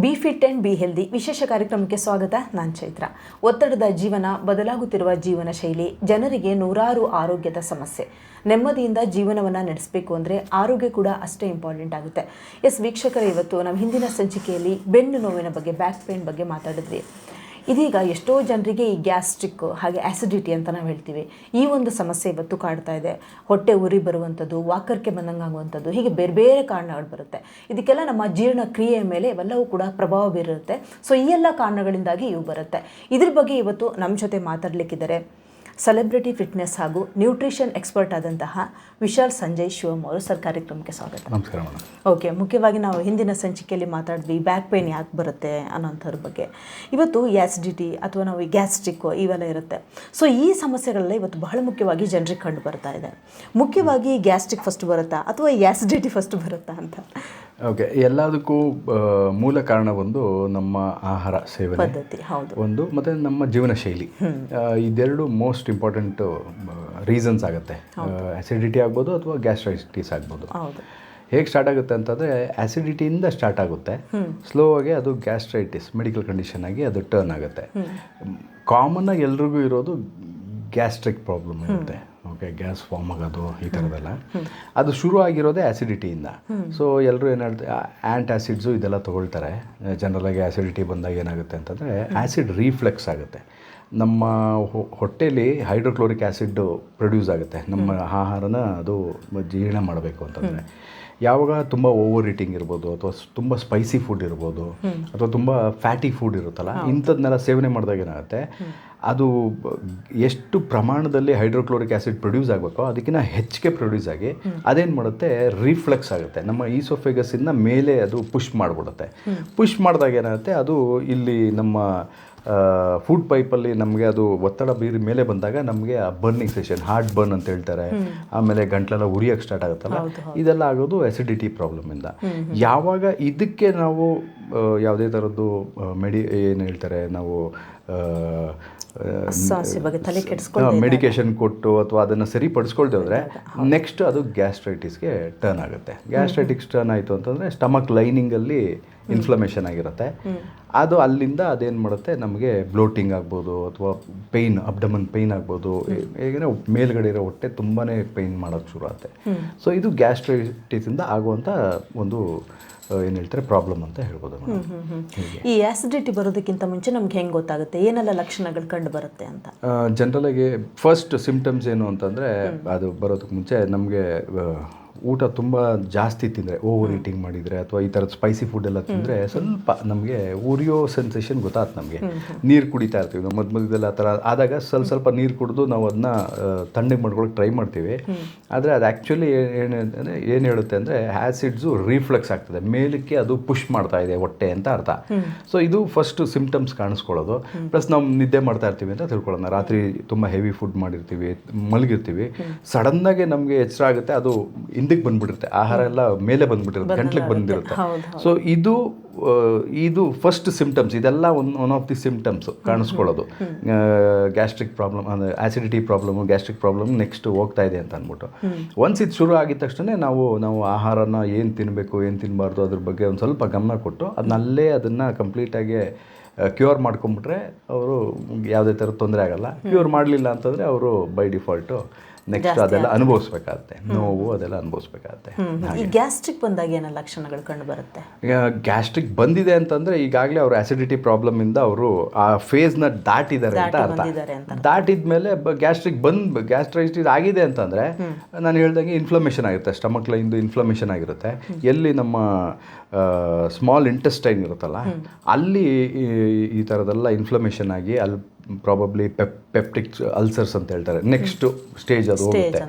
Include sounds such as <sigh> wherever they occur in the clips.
Be fit and be healthy ವಿಶೇಷ ಕಾರ್ಯಕ್ರಮಕ್ಕೆ ಸ್ವಾಗತ. ನಾನು ಚೈತ್ರ. ಒತ್ತಡದ ಜೀವನ, ಬದಲಾಗುತ್ತಿರುವ ಜೀವನ ಶೈಲಿ, ಜನರಿಗೆ ನೂರಾರು ಆರೋಗ್ಯದ ಸಮಸ್ಯೆ. ನೆಮ್ಮದಿಯಿಂದ ಜೀವನವನ್ನು ನಡೆಸಬೇಕು ಅಂದರೆ ಆರೋಗ್ಯ ಕೂಡ ಅಷ್ಟೇ ಇಂಪಾರ್ಟೆಂಟ್ ಆಗುತ್ತೆ. ಎಸ್, ವೀಕ್ಷಕರೇ, ಇವತ್ತು ನಮ್ಮ ಹಿಂದಿನ ಸಂಚಿಕೆಯಲ್ಲಿ ಬೆನ್ನು ನೋವಿನ ಬಗ್ಗೆ ಬ್ಯಾಕ್ ಪೇನ್ ಬಗ್ಗೆ ಮಾತಾಡಿದ್ವಿ. ಇದೀಗ ಎಷ್ಟೋ ಜನರಿಗೆ ಈ ಗ್ಯಾಸ್ಟ್ರಿಕ್ ಹಾಗೆ ಆ್ಯಸಿಡಿಟಿ ಅಂತ ನಾವು ಹೇಳ್ತೀವಿ. ಈ ಒಂದು ಸಮಸ್ಯೆ ಇವತ್ತು ಕಾಡ್ತಾ ಇದೆ. ಹೊಟ್ಟೆ ಉರಿ ಬರುವಂಥದ್ದು ವಾಕರ್ಕೆ ಬಂದಂಗೆ ಆಗುವಂಥದ್ದು ಹೀಗೆ ಬೇರೆ ಬೇರೆ ಕಾರಣಗಳು ಬರುತ್ತೆ. ಇದಕ್ಕೆಲ್ಲ ನಮ್ಮ ಜೀರ್ಣಕ್ರಿಯೆಯ ಮೇಲೆ ಇವೆಲ್ಲವೂ ಕೂಡ ಪ್ರಭಾವ ಬೀರುತ್ತೆ. ಸೊ ಈ ಎಲ್ಲ ಕಾರಣಗಳಿಂದಾಗಿ ಇವು ಬರುತ್ತೆ. ಇದ್ರ ಬಗ್ಗೆ ಇವತ್ತು ನಮ್ಮ ಜೊತೆ ಮಾತಾಡಲಿಕ್ಕಿದ್ದಾರೆ. ಸೆಲೆಬ್ರಿಟಿ ಫಿಟ್ನೆಸ್ ಹಾಗೂ ನ್ಯೂಟ್ರಿಷನ್ ಎಕ್ಸ್ಪರ್ಟ್ ಆದಂತಹ ವಿಶಾಲ್ ಸಂಜಯ್ ಶಿವಮ್ ಅವರು ಸರ್ ಕಾರ್ಯಕ್ರಮಕ್ಕೆ ಸ್ವಾಗತ. ನಮಸ್ಕಾರ ಮೇಡಮ್. ಓಕೆ ಮುಖ್ಯವಾಗಿ ನಾವು ಹಿಂದಿನ ಸಂಚಿಕೆಯಲ್ಲಿ ಮಾತಾಡಿದ್ವಿ ಬ್ಯಾಕ್ ಪೇನ್ ಯಾಕೆ ಬರುತ್ತೆ ಅನ್ನೋಂಥದ್ರ ಬಗ್ಗೆ. ಇವತ್ತು ಆ್ಯಸಿಡಿಟಿ ಅಥವಾ ನಾವು ಗ್ಯಾಸ್ಟ್ರಿಕ್ ಇವೆಲ್ಲ ಇರುತ್ತೆ. ಸೊ ಈ ಸಮಸ್ಯೆಗಳೆಲ್ಲ ಇವತ್ತು ಬಹಳ ಮುಖ್ಯವಾಗಿ ಜನರಿಗೆ ಕಂಡು ಬರ್ತಾ ಇದೆ. ಮುಖ್ಯವಾಗಿ ಗ್ಯಾಸ್ಟ್ರಿಕ್ ಫಸ್ಟ್ ಬರುತ್ತಾ ಅಥವಾ ಆ್ಯಸಿಡಿಟಿ ಫಸ್ಟ್ ಬರುತ್ತಾ ಅಂತ? ಓಕೆ ಎಲ್ಲದಕ್ಕೂ ಮೂಲ ಕಾರಣ ಒಂದು ನಮ್ಮ ಆಹಾರ ಸೇವನೆ. ಒಂದು ಮತ್ತು ನಮ್ಮ ಜೀವನ ಶೈಲಿ. ಇದೆರಡು ಮೋಸ್ಟ್ ಇಂಪಾರ್ಟೆಂಟ್ ರೀಸನ್ಸ್ ಆಗುತ್ತೆ. ಆ್ಯಸಿಡಿಟಿ ಆಗ್ಬೋದು ಅಥವಾ ಗ್ಯಾಸ್ಟ್ರೈಟಿಸ್ ಆಗ್ಬೋದು. ಹೇಗೆ ಸ್ಟಾರ್ಟ್ ಆಗುತ್ತೆ ಅಂತಂದರೆ ಆ್ಯಸಿಡಿಟಿಯಿಂದ ಸ್ಟಾರ್ಟ್ ಆಗುತ್ತೆ. ಸ್ಲೋ ಆಗಿ ಅದು ಗ್ಯಾಸ್ಟ್ರೈಟಿಸ್ ಮೆಡಿಕಲ್ ಕಂಡೀಷನ್ ಆಗಿ ಅದು ಟರ್ನ್ ಆಗುತ್ತೆ. ಕಾಮನ್ನಾಗಿ ಎಲ್ರಿಗೂ ಇರೋದು ಗ್ಯಾಸ್ಟ್ರಿಕ್ ಪ್ರಾಬ್ಲಮ್ ಇರುತ್ತೆ. ಓಕೆ ಗ್ಯಾಸ್ ಫಾರ್ಮ್ ಆಗೋದು ಈ ಥರದ್ದೆಲ್ಲ. ಅದು ಶುರು ಆಗಿರೋದೇ ಆ್ಯಸಿಡಿಟಿಯಿಂದ ಸೊ ಎಲ್ಲರೂ ಏನು ಹೇಳ್ತಾರೆ ಆ್ಯಂಟ್ ಆ್ಯಸಿಡ್ಸು ಇದೆಲ್ಲ ತೊಗೊಳ್ತಾರೆ. ಜನರಲಾಗಿ ಆ್ಯಸಿಡಿಟಿ ಬಂದಾಗ ಏನಾಗುತ್ತೆ ಅಂತಂದರೆ ಆ್ಯಸಿಡ್ ರೀಫ್ಲೆಕ್ಸ್ ಆಗುತ್ತೆ. ನಮ್ಮ ಹೊಟ್ಟೆಯಲ್ಲಿ ಹೊಟ್ಟೆಲಿ ಹೈಡ್ರೋಕ್ಲೋರಿಕ್ ಆ್ಯಸಿಡ್ ಪ್ರೊಡ್ಯೂಸ್ ಆಗುತ್ತೆ. ನಮ್ಮ ಆಹಾರನ ಅದು ಜೀರ್ಣ ಮಾಡಬೇಕು ಅಂತಂದರೆ. ಯಾವಾಗ ತುಂಬ ಓವರ್ ಈಟಿಂಗ್ ಇರ್ಬೋದು ಅಥವಾ ತುಂಬ ಸ್ಪೈಸಿ ಫುಡ್ ಇರ್ಬೋದು ಅಥವಾ ತುಂಬ ಫ್ಯಾಟಿ ಫುಡ್ ಇರುತ್ತಲ್ಲ ಇಂಥದ್ದನ್ನೆಲ್ಲ ಸೇವನೆ ಮಾಡಿದಾಗ ಏನಾಗುತ್ತೆ ಅದು ಎಷ್ಟು ಪ್ರಮಾಣದಲ್ಲಿ ಹೈಡ್ರೋಕ್ಲೋರಿಕ್ ಆ್ಯಸಿಡ್ ಪ್ರೊಡ್ಯೂಸ್ ಆಗಬೇಕೋ ಅದಕ್ಕಿಂತ ಹೆಚ್ಚಿಗೆ ಪ್ರೊಡ್ಯೂಸ್ ಆಗಿ ಅದೇನು ಮಾಡುತ್ತೆ ರಿಫ್ಲೆಕ್ಸ್ ಆಗುತ್ತೆ. ನಮ್ಮ ಈಸೋಫೆಗಸ್ಸಿಂದ ಮೇಲೆ ಅದು ಪುಷ್ ಮಾಡಿಬಿಡುತ್ತೆ. ಪುಷ್ ಮಾಡಿದಾಗ ಏನಾಗುತ್ತೆ ಅದು ಇಲ್ಲಿ ನಮ್ಮ ಫುಡ್ ಪೈಪಲ್ಲಿ ನಮಗೆ ಅದು ಒತ್ತಡ ಬೀರಿ ಮೇಲೆ ಬಂದಾಗ ನಮಗೆ ಆ ಬರ್ನಿಂಗ್ ಸೆಷನ್ ಹಾರ್ಟ್ ಬರ್ನ್ ಅಂತ ಹೇಳ್ತಾರೆ. ಆಮೇಲೆ ಗಂಟ್ಲೆಲ್ಲ ಉರಿಯೋಕ್ಕೆ ಸ್ಟಾರ್ಟ್ ಆಗುತ್ತಲ್ಲ? ಇದೆಲ್ಲ ಆಗೋದು ಅಸಿಡಿಟಿ ಪ್ರಾಬ್ಲಮಿಂದ ಯಾವಾಗ ಇದಕ್ಕೆ ನಾವು ಯಾವುದೇ ಥರದ್ದು ಮೆಡಿ ಏನು ಹೇಳ್ತಾರೆ ನಾವು ಮೆಡಿಕೇಶನ್ ಕೊಟ್ಟು ಅಥವಾ ಅದನ್ನು ಸರಿಪಡಿಸ್ಕೊಳ್ದೆ ಹೋದರೆ ನೆಕ್ಸ್ಟ್ ಅದು ಗ್ಯಾಸ್ಟ್ರೈಟಿಸ್ಗೆ ಟರ್ನ್ ಆಗುತ್ತೆ. ಗ್ಯಾಸ್ಟ್ರೈಟಿಕ್ಸ್ ಟರ್ನ್ ಆಯಿತು ಅಂತಂದರೆ ಸ್ಟಮಕ್ ಲೈನಿಂಗಲ್ಲಿ ಇನ್ಫ್ಲಮೇಷನ್ ಆಗಿರುತ್ತೆ. ಅದು ಅಲ್ಲಿಂದ ಅದೇನು ಮಾಡುತ್ತೆ? ನಮಗೆ ಬ್ಲೋಟಿಂಗ್ ಆಗ್ಬೋದು ಅಥವಾ ಪೇಯ್ನ್ ಅಬ್ಡಮನ್ ಪೇಯ್ನ್ ಆಗ್ಬೋದು. ಹೇಗೆ ಮೇಲ್ಗಡೆ ಇರೋ ಹೊಟ್ಟೆ ತುಂಬಾ ಪೇಯ್ನ್ ಮಾಡೋಕ್ಕೆ ಶುರು ಆಗುತ್ತೆ ಸೊ ಇದು ಗ್ಯಾಸ್ಟ್ರೈಟಿಸಿಂದ ಆಗುವಂಥ ಒಂದು ಏನು ಹೇಳ್ತಾರೆ ಪ್ರಾಬ್ಲಮ್ ಅಂತ ಹೇಳ್ಬೋದು ಈ ಆ್ಯಸಿಡಿಟಿ ಬರೋದಕ್ಕಿಂತ ಮುಂಚೆ ನಮ್ಗೆ ಹೆಂಗೆ ಗೊತ್ತಾಗುತ್ತೆ? ಏನೆಲ್ಲ ಲಕ್ಷಣಗಳು ಕಂಡು ಬರುತ್ತೆ ಅಂತ? ಜನರಲಾಗಿ ಫಸ್ಟ್ ಸಿಂಪ್ಟಮ್ಸ್ ಏನು ಅಂತಂದರೆ ಅದು ಬರೋದಕ್ಕೆ ಮುಂಚೆ ನಮಗೆ ಊಟ ತುಂಬ ಜಾಸ್ತಿ ತಿಂದರೆ ಓವರ್ ಈಟಿಂಗ್ ಮಾಡಿದರೆ ಅಥವಾ ಈ ಥರದ ಸ್ಪೈಸಿ ಫುಡ್ ಎಲ್ಲ ತಿಂದರೆ ಸ್ವಲ್ಪ ನಮಗೆ ಉರಿಯೋ ಸೆನ್ಸೇಷನ್ ಗೊತ್ತಾಯ್ತು ನಮಗೆ. ನೀರು ಕುಡಿತಾ ಇರ್ತೀವಿ. ನಾವು ಮಧ್ಯ ಮಧ್ಯದಲ್ಲಿ ಆ ಥರ ಆದಾಗ ಸ್ವಲ್ಪ ಸ್ವಲ್ಪ ನೀರು ಕುಡಿದು ನಾವು ಅದನ್ನ ತಣ್ಣಗೆ ಮಾಡ್ಕೊಳಕ್ಕೆ ಟ್ರೈ ಮಾಡ್ತೀವಿ. ಆದರೆ ಅದು ಆ್ಯಕ್ಚುಲಿ ಏನು ಅಂದರೆ ಏನು ಹೇಳುತ್ತೆ ಅಂದರೆ ಆ್ಯಸಿಡ್ಸು ರಿಫ್ಲೆಕ್ಸ್ ಆಗ್ತದೆ. ಮೇಲಕ್ಕೆ ಅದು ಪುಷ್ ಮಾಡ್ತಾ ಇದೆ ಹೊಟ್ಟೆ ಅಂತ ಅರ್ಥ. ಸೊ ಇದು ಫಸ್ಟ್ ಸಿಂಪ್ಟಮ್ಸ್ ಕಾಣಿಸ್ಕೊಳ್ಳೋದು. ಪ್ಲಸ್ ನಾವು ನಿದ್ದೆ ಮಾಡ್ತಾ ಇರ್ತೀವಿ ಅಂತ ತಿಳ್ಕೊಳ್ಳೋಣ. ರಾತ್ರಿ ತುಂಬ ಹೆವಿ ಫುಡ್ ಮಾಡಿರ್ತೀವಿ ಮಲಗಿರ್ತೀವಿ. ಸಡನ್ನಾಗಿ ನಮಗೆ ಎಚ್ಚರ ಆಗುತ್ತೆ. ಅದು ಹಿಂದಕ್ಕೆ ಬಂದ್ಬಿಟ್ಟಿರುತ್ತೆ ಆಹಾರ ಎಲ್ಲ ಮೇಲೆ ಬಂದ್ಬಿಟ್ಟಿರುತ್ತೆ ಗಂಟ್ಲಿಗೆ ಬಂದಿರುತ್ತೆ. ಸೊ ಇದು ಇದು ಫಸ್ಟ್ ಸಿಮ್ಟಮ್ಸ್ ಇದೆಲ್ಲ one one of the symptoms ಕಾಣಿಸ್ಕೊಳ್ಳೋದು. Gastric problem ಅಂದರೆ acidity problem gastric problem next ಹೋಗ್ತಾ ಇದೆ ಅಂತ ಅಂದ್ಬಿಟ್ಟು. ಒನ್ಸ್ ಇದು ಶುರು ಆಗಿದ ತಕ್ಷಣ ನಾವು ನಾವು ಆಹಾರನ ಏನು ತಿನ್ನಬೇಕು ಏನು ತಿನ್ನಬಾರ್ದು ಅದ್ರ ಬಗ್ಗೆ ಒಂದು ಸ್ವಲ್ಪ ಗಮನ ಕೊಟ್ಟು ಅದನ್ನಲ್ಲೇ ಅದನ್ನು ಕಂಪ್ಲೀಟಾಗಿ ಕ್ಯೂರ್ ಮಾಡ್ಕೊಂಬಿಟ್ರೆ ಅವರು ಯಾವುದೇ ಥರ ತೊಂದರೆ ಆಗಲ್ಲ. ಕ್ಯೂರ್ ಮಾಡಲಿಲ್ಲ ಅಂತಂದರೆ ಅವರು ಬೈ ಡಿಫಾಲ್ಟು ನೆಕ್ಸ್ಟ್ ಅದೆಲ್ಲ ಅನುಭವಿಸ್ಬೇಕಾಗತ್ತೆ. ನೋವು ಅದೆಲ್ಲ ಅನುಭವಿಸ್ಬೇಕಾಗತ್ತೆ. ಈ ಗ್ಯಾಸ್ಟ್ರಿಕ್ ಬಂದಾಗ ಏನೆಲ್ಲ ಲಕ್ಷಣಗಳು ಕಂಡು ಬರುತ್ತೆ? ಈಗ ಗ್ಯಾಸ್ಟ್ರಿಕ್ ಬಂದಿದೆ ಅಂತಂದ್ರೆ ಈಗಾಗಲೇ ಅವರು ಆಸಿಡಿಟಿ ಪ್ರಾಬ್ಲಮ್ ಇಂದ ಅವರು ಆ ಫೇಸ್ನ ದಾಟಿದ್ದಾರೆ ಅಂತ ಅರ್ಥ. ದಾಟಿದ ಮೇಲೆ ದಾಟಿದ್ಮೇಲೆ ಗ್ಯಾಸ್ಟ್ರಿಕ್ ಬಂದ್ ಗ್ಯಾಸ್ಟ್ರೈಟಿಸ್ ಆಗಿದೆ ಅಂತಂದ್ರೆ ನಾನು ಹೇಳ್ದಂಗೆ ಇನ್ಫ್ಲಮೇಷನ್ ಆಗಿರುತ್ತೆ. ಸ್ಟಮಕ್ ಲೈನ್ದು ಇನ್ಫ್ಲಮೇಷನ್ ಆಗಿರುತ್ತೆ. ಎಲ್ಲಿ ನಮ್ಮ ಸ್ಮಾಲ್ ಇಂಟೆಸ್ಟೈನ್ ಇರುತ್ತಲ್ಲ ಅಲ್ಲಿ ಈ- ಈ ಥರದೆಲ್ಲ ಇನ್ಫ್ಲಮೇಷನ್ ಆಗಿ ಅಲ್ಲಿ ಪ್ರಾಬಬ್ಲಿ ಪೆಪ್ ಪೆಪ್ಟಿಕ್ ಅಲ್ಸರ್ಸ್ ಅಂತ ಹೇಳ್ತಾರೆ. ನೆಕ್ಸ್ಟ್ ಸ್ಟೇಜ್ ಅದು ಹೋಗುತ್ತೆ.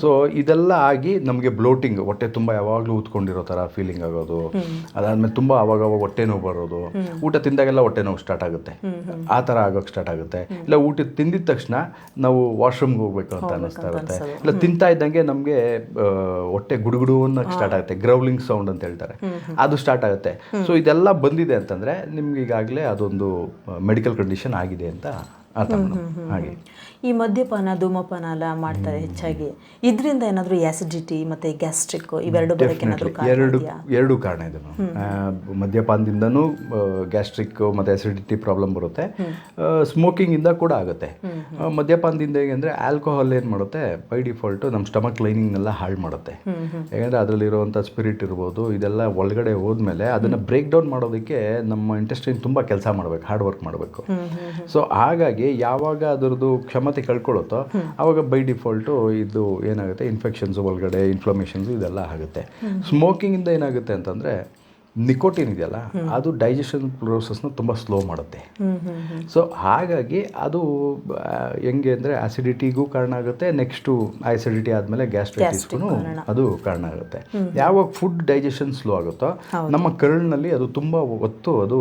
ಸೊ ಇದೆಲ್ಲ ಆಗಿ ನಮಗೆ ಬ್ಲೋಟಿಂಗ್ ಹೊಟ್ಟೆ ತುಂಬ ಯಾವಾಗಲೂ ಊದ್ಕೊಂಡಿರೋ ಥರ ಫೀಲಿಂಗ್ ಆಗೋದು. ಅದಾದ್ಮೇಲೆ ತುಂಬ ಅವಾಗ ಅವಾಗ ಹೊಟ್ಟೆ ನೋವು ಬರೋದು. ಊಟ ತಿಂದಾಗೆಲ್ಲ ಹೊಟ್ಟೆ ನೋವು ಸ್ಟಾರ್ಟ್ ಆಗುತ್ತೆ. ಆ ಥರ ಆಗೋಕ್ಕೆ ಸ್ಟಾರ್ಟ್ ಆಗುತ್ತೆ. ಇಲ್ಲ ಊಟ ತಿಂದಿದ ತಕ್ಷಣ ನಾವು ವಾಶ್ರೂಮ್ಗೆ ಹೋಗ್ಬೇಕು ಅಂತ ಅನ್ನಿಸ್ತಾ ಇರುತ್ತೆ. ಇಲ್ಲ ತಿಂತಾ ಇದ್ದಂಗೆ ನಮಗೆ ಹೊಟ್ಟೆ ಗುಡುಗುಡು ಅನ್ನೋಕ್ಕೆ ಸ್ಟಾರ್ಟ್ ಆಗುತ್ತೆ. ಗ್ರೌಲಿಂಗ್ ಸೌಂಡ್ ಅಂತ ಹೇಳ್ತಾರೆ. ಅದು ಸ್ಟಾರ್ಟ್ ಆಗುತ್ತೆ. ಸೊ ಇದೆಲ್ಲ ಬಂದಿದೆ ಅಂತಂದರೆ ನಿಮ್ಗೆ ಈಗಾಗಲೇ ಅದೊಂದು ಮೆಡಿಕಲ್ ಕಂಡೀಷನ್ ಆಗಿದೆ ಅಂತ ಮೇಡಮ್ ಹಾಗೆ. ಈ ಮದ್ಯಪಾನ ಧೂಮಪಾನ ಎಲ್ಲ ಮಾಡ್ತಾರೆ ಹೆಚ್ಚಾಗಿ. ಇದರಿಂದ ಏನಾದರೂ ಆ್ಯಸಿಡಿಟಿ ಮತ್ತೆ ಗ್ಯಾಸ್ಟ್ರಿಕ್ ಇವೆರಡು ಎರಡು ಎರಡು ಕಾರಣ ಇದೆ ಮದ್ಯಪಾನದಿಂದನೂ ಗ್ಯಾಸ್ಟ್ರಿಕ್ ಮತ್ತು ಆ್ಯಸಿಡಿಟಿ ಪ್ರಾಬ್ಲಮ್ ಬರುತ್ತೆ. ಸ್ಮೋಕಿಂಗಿಂದ ಕೂಡ ಆಗುತ್ತೆ. ಮದ್ಯಪಾನದಿಂದ ಮದ್ಯಪಾನದಿಂದ ಹೇಗೆಂದರೆ ಆಲ್ಕೋಹಾಲ್ ಏನು ಮಾಡುತ್ತೆ? ಬೈ ಡಿಫಾಲ್ಟು ನಮ್ಮ ಸ್ಟಮಕ್ ಲೈನಿಂಗ್ನೆಲ್ಲ ಹಾಳು ಮಾಡುತ್ತೆ. ಯಾಕೆಂದರೆ ಅದರಲ್ಲಿರುವಂಥ ಸ್ಪಿರಿಟ್ ಇರ್ಬೋದು ಇದೆಲ್ಲ ಒಳಗಡೆ ಹೋದ್ಮೇಲೆ ಅದನ್ನು ಬ್ರೇಕ್ ಡೌನ್ ಮಾಡೋದಕ್ಕೆ ನಮ್ಮ ಇಂಟೆಸ್ಟಿನ್ ತುಂಬ ಕೆಲಸ ಮಾಡಬೇಕು ಹಾರ್ಡ್ ವರ್ಕ್ ಮಾಡಬೇಕು. ಸೊ ಹಾಗಾಗಿ ಯಾವಾಗ ಅದರದ್ದು ಕ್ಷಮತೆ ಕಳ್ಕೊಳ್ಳುತ್ತೋ ಆವಾಗ ಬೈ ಡಿಫಾಲ್ಟು ಇದು ಏನಾಗುತ್ತೆ ಇನ್ಫೆಕ್ಷನ್ಸ್ ಒಳಗಡೆ ಇನ್ಫ್ಲಮೇಷನ್ಸ್ ಇದೆಲ್ಲ ಆಗುತ್ತೆ. ಸ್ಮೋಕಿಂಗಿಂದ ಏನಾಗುತ್ತೆ ಅಂತಂದರೆ ನಿಕೋಟಿನ್ ಇದೆಯಲ್ಲ ಅದು ಡೈಜೆಷನ್ ಪ್ರೋಸೆಸ್ನ ತುಂಬ ಸ್ಲೋ ಮಾಡುತ್ತೆ. ಸೊ ಹಾಗಾಗಿ ಅದು ಹೆಂಗೆ ಅಂದರೆ ಆಸಿಡಿಟಿಗೂ ಕಾರಣ ಆಗುತ್ತೆ ನೆಕ್ಸ್ಟು ಆಸಿಡಿಟಿ ಆದಮೇಲೆ ಗ್ಯಾಸ್ಟ್ರೈಟಿಸ್ಗೂ ಅದು ಕಾರಣ ಆಗುತ್ತೆ. ಯಾವಾಗ ಫುಡ್ ಡೈಜೆಷನ್ ಸ್ಲೋ ಆಗುತ್ತೋ ನಮ್ಮ ಕರುಳಿನಲ್ಲಿ ಅದು ತುಂಬ ಹೊತ್ತು ಅದು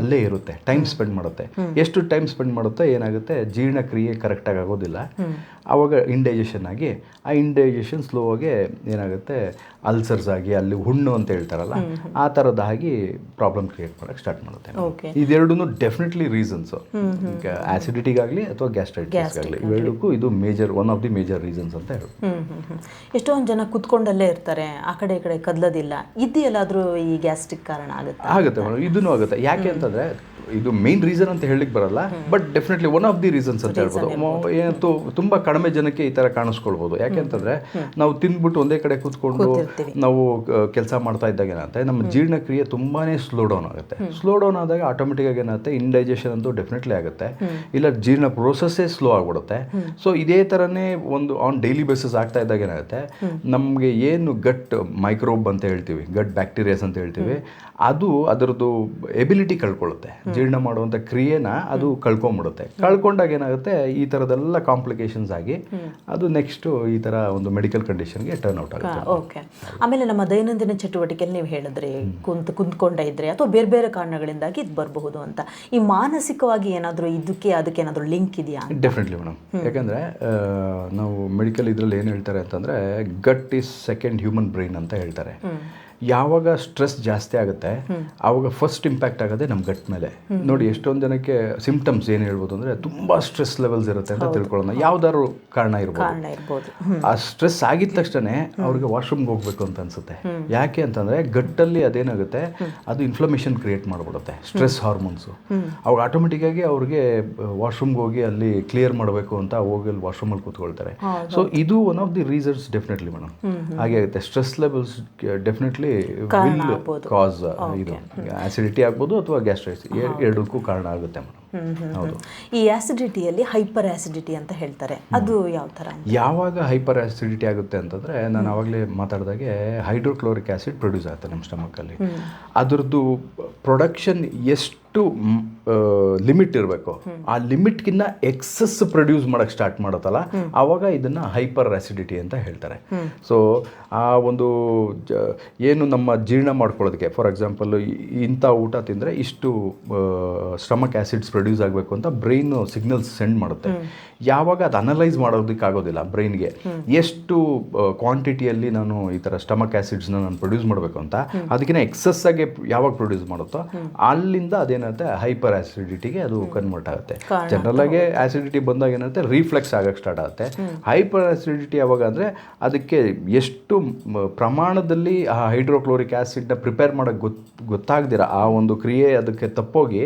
ಅಲ್ಲೇ ಇರುತ್ತೆ ಟೈಮ್ ಸ್ಪೆಂಡ್ ಮಾಡುತ್ತೆ. ಎಷ್ಟು ಟೈಮ್ ಸ್ಪೆಂಡ್ ಮಾಡುತ್ತೋ ಏನಾಗುತ್ತೆ ಜೀರ್ಣಕ್ರಿಯೆ ಕರೆಕ್ಟಾಗಿ ಆಗೋದಿಲ್ಲ. ಆವಾಗ ಇಂಡೈಜೆಷನ್ ಆಗಿ ಆ ಇಂಡೈಜೆಷನ್ ಸ್ಲೋ ಆಗಿ ಏನಾಗುತ್ತೆ ಅಲ್ಸರ್ಸ್ ಆಗಿ ಅಲ್ಲಿ ಹುಣ್ಣು ಅಂತ ಹೇಳ್ತಾರಲ್ಲ ಆ ಥರದ್ದಾಗಿ ಪ್ರಾಬ್ಲಮ್ ಕ್ರಿಯೇಟ್ ಮಾಡೋಕ್ಕೆ ಸ್ಟಾರ್ಟ್ ಮಾಡುತ್ತೆ. ಓಕೆ ಇದೆರಡೂ ಡೆಫಿನೆಟ್ಲಿ ರೀಸನ್ಸು ಆಸಿಡಿಟಿಗಾಗಲಿ ಅಥವಾ ಗ್ಯಾಸ್ಟ್ರೈಟಿಸ್ಗಾಗಲಿ ಇವೆರಡಕ್ಕೂ ಇದು major one of the major reasons ಅಂತ ಹೇಳಿ ಎಷ್ಟೊಂದು ಜನ ಕುತ್ಕೊಂಡಲ್ಲೇ ಇರ್ತಾರೆ ಆ ಕಡೆ ಈ ಕಡೆ ಕದಲೋದಿಲ್ಲ ಇದು ಎಲ್ಲಾದರೂ ಈ ಗ್ಯಾಸ್ಟ್ರಿಕ್ ಕಾರಣ ಆಗುತ್ತೆ? ಆಗುತ್ತೆ ಮೇಡಮ್ ಇದೂ ಆಗುತ್ತೆ. ಯಾಕೆ ಅಂತಂದರೆ ಇದು ಮೇನ್ ರೀಸನ್ ಅಂತ ಹೇಳಲಿಕ್ಕೆ ಬರಲ್ಲ but definitely one of the reasons ಅಂತ ಹೇಳ್ಬೋದು. ಏನಂತೂ ಏನು ತುಂಬ ಕಡಿಮೆ ಜನಕ್ಕೆ ಈ ಥರ ಕಾಣಿಸ್ಕೊಳ್ಬೋದು. ಯಾಕೆಂತಂದರೆ ನಾವು ತಿಂದ್ಬಿಟ್ಟು ಒಂದೇ ಕಡೆ ಕೂತ್ಕೊಂಡು ನಾವು ಕೆಲಸ ಮಾಡ್ತಾ ಇದ್ದಾಗ ಏನಾಗುತ್ತೆ ನಮ್ಮ ಜೀರ್ಣಕ್ರಿಯೆ ತುಂಬಾ ಸ್ಲೋ ಡೌನ್ ಆಗುತ್ತೆ. ಸ್ಲೋ ಡೌನ್ ಆದಾಗ ಆಟೋಮೆಟಿಕ್ಕಾಗಿ ಏನಾಗುತ್ತೆ ಇಂಡೈಜೆಷನ್ ಅಂತೂ ಡೆಫಿನೆಟ್ಲಿ ಆಗುತ್ತೆ. ಇಲ್ಲ ಜೀರ್ಣ ಪ್ರೋಸೆಸ್ಸೇ ಸ್ಲೋ ಆಗಿಬಿಡುತ್ತೆ. ಸೊ ಇದೇ ಥರನೇ ಒಂದು ಆನ್ ಡೈಲಿ ಬೇಸಿಸ್ ಆಗ್ತಾ ಇದ್ದಾಗ ಏನಾಗುತ್ತೆ ನಮಗೆ ಏನು ಗಟ್ ಮೈಕ್ರೋಬ್ ಅಂತ ಹೇಳ್ತೀವಿ ಗಟ್ ಬ್ಯಾಕ್ಟೀರಿಯಾಸ್ ಅಂತ ಹೇಳ್ತೀವಿ ಅದು ಅದರದ್ದು ಎಬಿಲಿಟಿ ಕಳ್ಕೊಳ್ಳುತ್ತೆ. ಜೀರ್ಣ ಮಾಡುವಂಥ ಕ್ರಿಯೆನ ಅದು ಕಳ್ಕೊಂಬಿಡುತ್ತೆ. ಕಳ್ಕೊಂಡಾಗ ಏನಾಗುತ್ತೆ ಈ ಥರದೆಲ್ಲ ಕಾಂಪ್ಲಿಕೇಶನ್ಸ್ ಆಗಿ ಅದು ನೆಕ್ಸ್ಟು ಈ ಥರ ಒಂದು ಮೆಡಿಕಲ್ ಕಂಡೀಷನ್ಗೆ ಟರ್ನ್ ಔಟ್ ಆಗುತ್ತೆ. ಓಕೆ ಆಮೇಲೆ ನಮ್ಮ ದೈನಂದಿನ ಚಟುವಟಿಕೆಯಲ್ಲಿ ನೀವು ಹೇಳಿದ್ರಿ ಕುಂತು ಕುಂತ್ಕೊಂಡೇ ಇದ್ರೆ ಅಥವಾ ಬೇರೆ ಬೇರೆ ಕಾರಣಗಳಿಂದಾಗಿ ಇದು ಬರಬಹುದು ಅಂತ. ಈ ಮಾನಸಿಕವಾಗಿ ಏನಾದರೂ ಇದಕ್ಕೆ ಅದಕ್ಕೆ ಏನಾದರೂ ಲಿಂಕ್ ಇದೆಯಾ ಡೆಫಿನೆಟ್ಲಿ ಮೇಡಮ್ ಯಾಕಂದರೆ ನಾವು ಮೆಡಿಕಲ್ ಇದರಲ್ಲಿ ಏನು ಹೇಳ್ತಾರೆ ಅಂತಂದರೆ gut is second human brain ಅಂತ ಹೇಳ್ತಾರೆ. ಯಾವಾಗ ಸ್ಟ್ರೆಸ್ ಜಾಸ್ತಿ ಆಗುತ್ತೆ ಆವಾಗ ಫಸ್ಟ್ ಇಂಪ್ಯಾಕ್ಟ್ ಆಗೋದೇ ನಮ್ಮ ಗಟ್ ಮೇಲೆ. ನೋಡಿ ಎಷ್ಟೊಂದು ಜನಕ್ಕೆ ಸಿಂಪ್ಟಮ್ಸ್ ಏನು ಹೇಳ್ಬೋದು ಅಂದರೆ ತುಂಬ ಸ್ಟ್ರೆಸ್ ಲೆವೆಲ್ಸ್ ಇರುತ್ತೆ ಅಂತ ತಿಳ್ಕೊಳ್ಳೋಣ. ಯಾವ್ದಾದ್ರು ಕಾರಣ ಇರ್ಬೋದು. ಆ ಸ್ಟ್ರೆಸ್ ಆಗಿದ ತಕ್ಷಣ ಅವ್ರಿಗೆ ವಾಶ್ರೂಮ್ಗೆ ಹೋಗ್ಬೇಕು ಅಂತ ಅನ್ಸುತ್ತೆ. ಯಾಕೆ ಅಂತಂದ್ರೆ ಗಟ್ಟಲ್ಲಿ ಅದೇನಾಗುತ್ತೆ ಅದು ಇನ್ಫ್ಲಮೇಷನ್ ಕ್ರಿಯೇಟ್ ಮಾಡಿಬಿಡುತ್ತೆ ಸ್ಟ್ರೆಸ್ ಹಾರ್ಮೋನ್ಸು ಅವಾಗ ಆಟೋಮೆಟಿಕ್ ಆಗಿ ಅವ್ರಿಗೆ ವಾಶ್ರೂಮ್ಗೆ ಹೋಗಿ ಅಲ್ಲಿ ಕ್ಲಿಯರ್ ಮಾಡಬೇಕು ಅಂತ ಹೋಗಿ ಅಲ್ಲಿ ವಾಶ್ರೂಮಲ್ಲಿ ಕೂತ್ಕೊಳ್ತಾರೆ. ಸೊ ಇದು one of the reasons definitely madam ಹಾಗೆ ಆಗುತ್ತೆ. ಸ್ಟ್ರೆಸ್ ಲೆವೆಲ್ಸ್ ಡೆಫಿನೆಟ್ಲಿ ಕಾಸ್ ಇದು ಆಸಿಡಿಟಿ ಆಗ್ಬೋದು ಅಥವಾ ಗ್ಯಾಸ್ಟ್ರೈಸ್ ಎರಡಕ್ಕೂ ಕಾರಣ ಆಗುತ್ತೆ ಮೇಡಮ್. ಹೌದು. ಈ ಆಸಿಡಿಟಿಯಲ್ಲಿ ಹೈಪರ್ ಆಸಿಡಿಟಿ ಅಂತ ಹೇಳ್ತಾರೆ. ಅದು ಯಾವ ಥರ ಯಾವಾಗ ಹೈಪರ್ ಆಸಿಡಿಟಿ ಆಗುತ್ತೆ ಅಂತಂದರೆ ನಾನು ಆವಾಗಲೇ ಮಾತಾಡಿದಾಗೆ ಹೈಡ್ರೋಕ್ಲೋರಿಕ್ ಆಸಿಡ್ ಪ್ರೊಡ್ಯೂಸ್ ಆಗುತ್ತೆ ನಮ್ಮ ಸ್ಟಮಕ್ಕಲ್ಲಿ ಅದರದ್ದು ಪ್ರೊಡಕ್ಷನ್ ಎಷ್ಟು ಲಿಮಿಟ್ ಇರಬೇಕು. ಆ ಲಿಮಿಟ್ಗಿನ್ನ ಎಕ್ಸಸ್ ಪ್ರೊಡ್ಯೂಸ್ ಮಾಡೋಕ್ಕೆ ಸ್ಟಾರ್ಟ್ ಮಾಡುತ್ತಲ್ಲ? ಆವಾಗ ಇದನ್ನು ಹೈಪರ್ ಆಸಿಡಿಟಿ ಅಂತ ಹೇಳ್ತಾರೆ. ಸೊ ಆ ಒಂದು ಏನು ನಮ್ಮ ಜೀರ್ಣ ಮಾಡ್ಕೊಳ್ಳೋದಕ್ಕೆ ಫಾರ್ ಎಕ್ಸಾಂಪಲ್ ಇಂಥ ಊಟ ತಿಂದರೆ ಇಷ್ಟು ಸ್ಟಮಕ್ ಆ್ಯಸಿಡ್ಸ್ ಪ್ರೊಡ್ಯೂಸ್ ಆಗಬೇಕು ಅಂತ ಬ್ರೈನ್ ಸಿಗ್ನಲ್ಸ್ ಸೆಂಡ್ ಮಾಡುತ್ತೆ. ಯಾವಾಗ ಅದು ಅನಲೈಸ್ ಮಾಡೋದಕ್ಕಾಗೋದಿಲ್ಲ ಬ್ರೈನ್ಗೆ ಎಷ್ಟು ಕ್ವಾಂಟಿಟಿಯಲ್ಲಿ ನಾನು ಈ ಥರ ಸ್ಟಮಕ್ ಆ್ಯಸಿಡ್ಸ್ನ ನಾನು ಪ್ರೊಡ್ಯೂಸ್ ಮಾಡಬೇಕು ಅಂತ ಅದಕ್ಕಿಂತ ಎಕ್ಸಸ್ ಆಗಿ ಯಾವಾಗ ಪ್ರೊಡ್ಯೂಸ್ ಮಾಡುತ್ತೋ, ಅಲ್ಲಿಂದ ಅದೇನಂತೆ ಹೈಪರ್ ಆಸಿಡಿಟಿಗೆ ಅದು ಕನ್ವರ್ಟ್ ಆಗುತ್ತೆ. ಜನರಲ್ ಆಗಿ ಆಸಿಡಿಟಿ ಬಂದಾಗ ಏನಾಗುತ್ತೆ? ರಿಫ್ಲೆಕ್ಸ್ ಆಗಕ್ಕೆ ಸ್ಟಾರ್ಟ್ ಆಗುತ್ತೆ. ಹೈಪರ್ ಆಸಿಡಿಟಿ ಯಾವಾಗ ಅಂದರೆ ಅದಕ್ಕೆ ಎಷ್ಟು ಪ್ರಮಾಣದಲ್ಲಿ ಆ ಹೈಡ್ರೋಕ್ಲೋರಿಕ್ ಆ್ಯಸಿಡ್ನ ಪ್ರಿಪೇರ್ ಮಾಡೋಕ್ಕೆ ಗೊತ್ತು ಗೊತ್ತಾಗ್ದಿರ ಆ ಒಂದು ಕ್ರಿಯೆ ಅದಕ್ಕೆ ತಪ್ಪೋಗಿ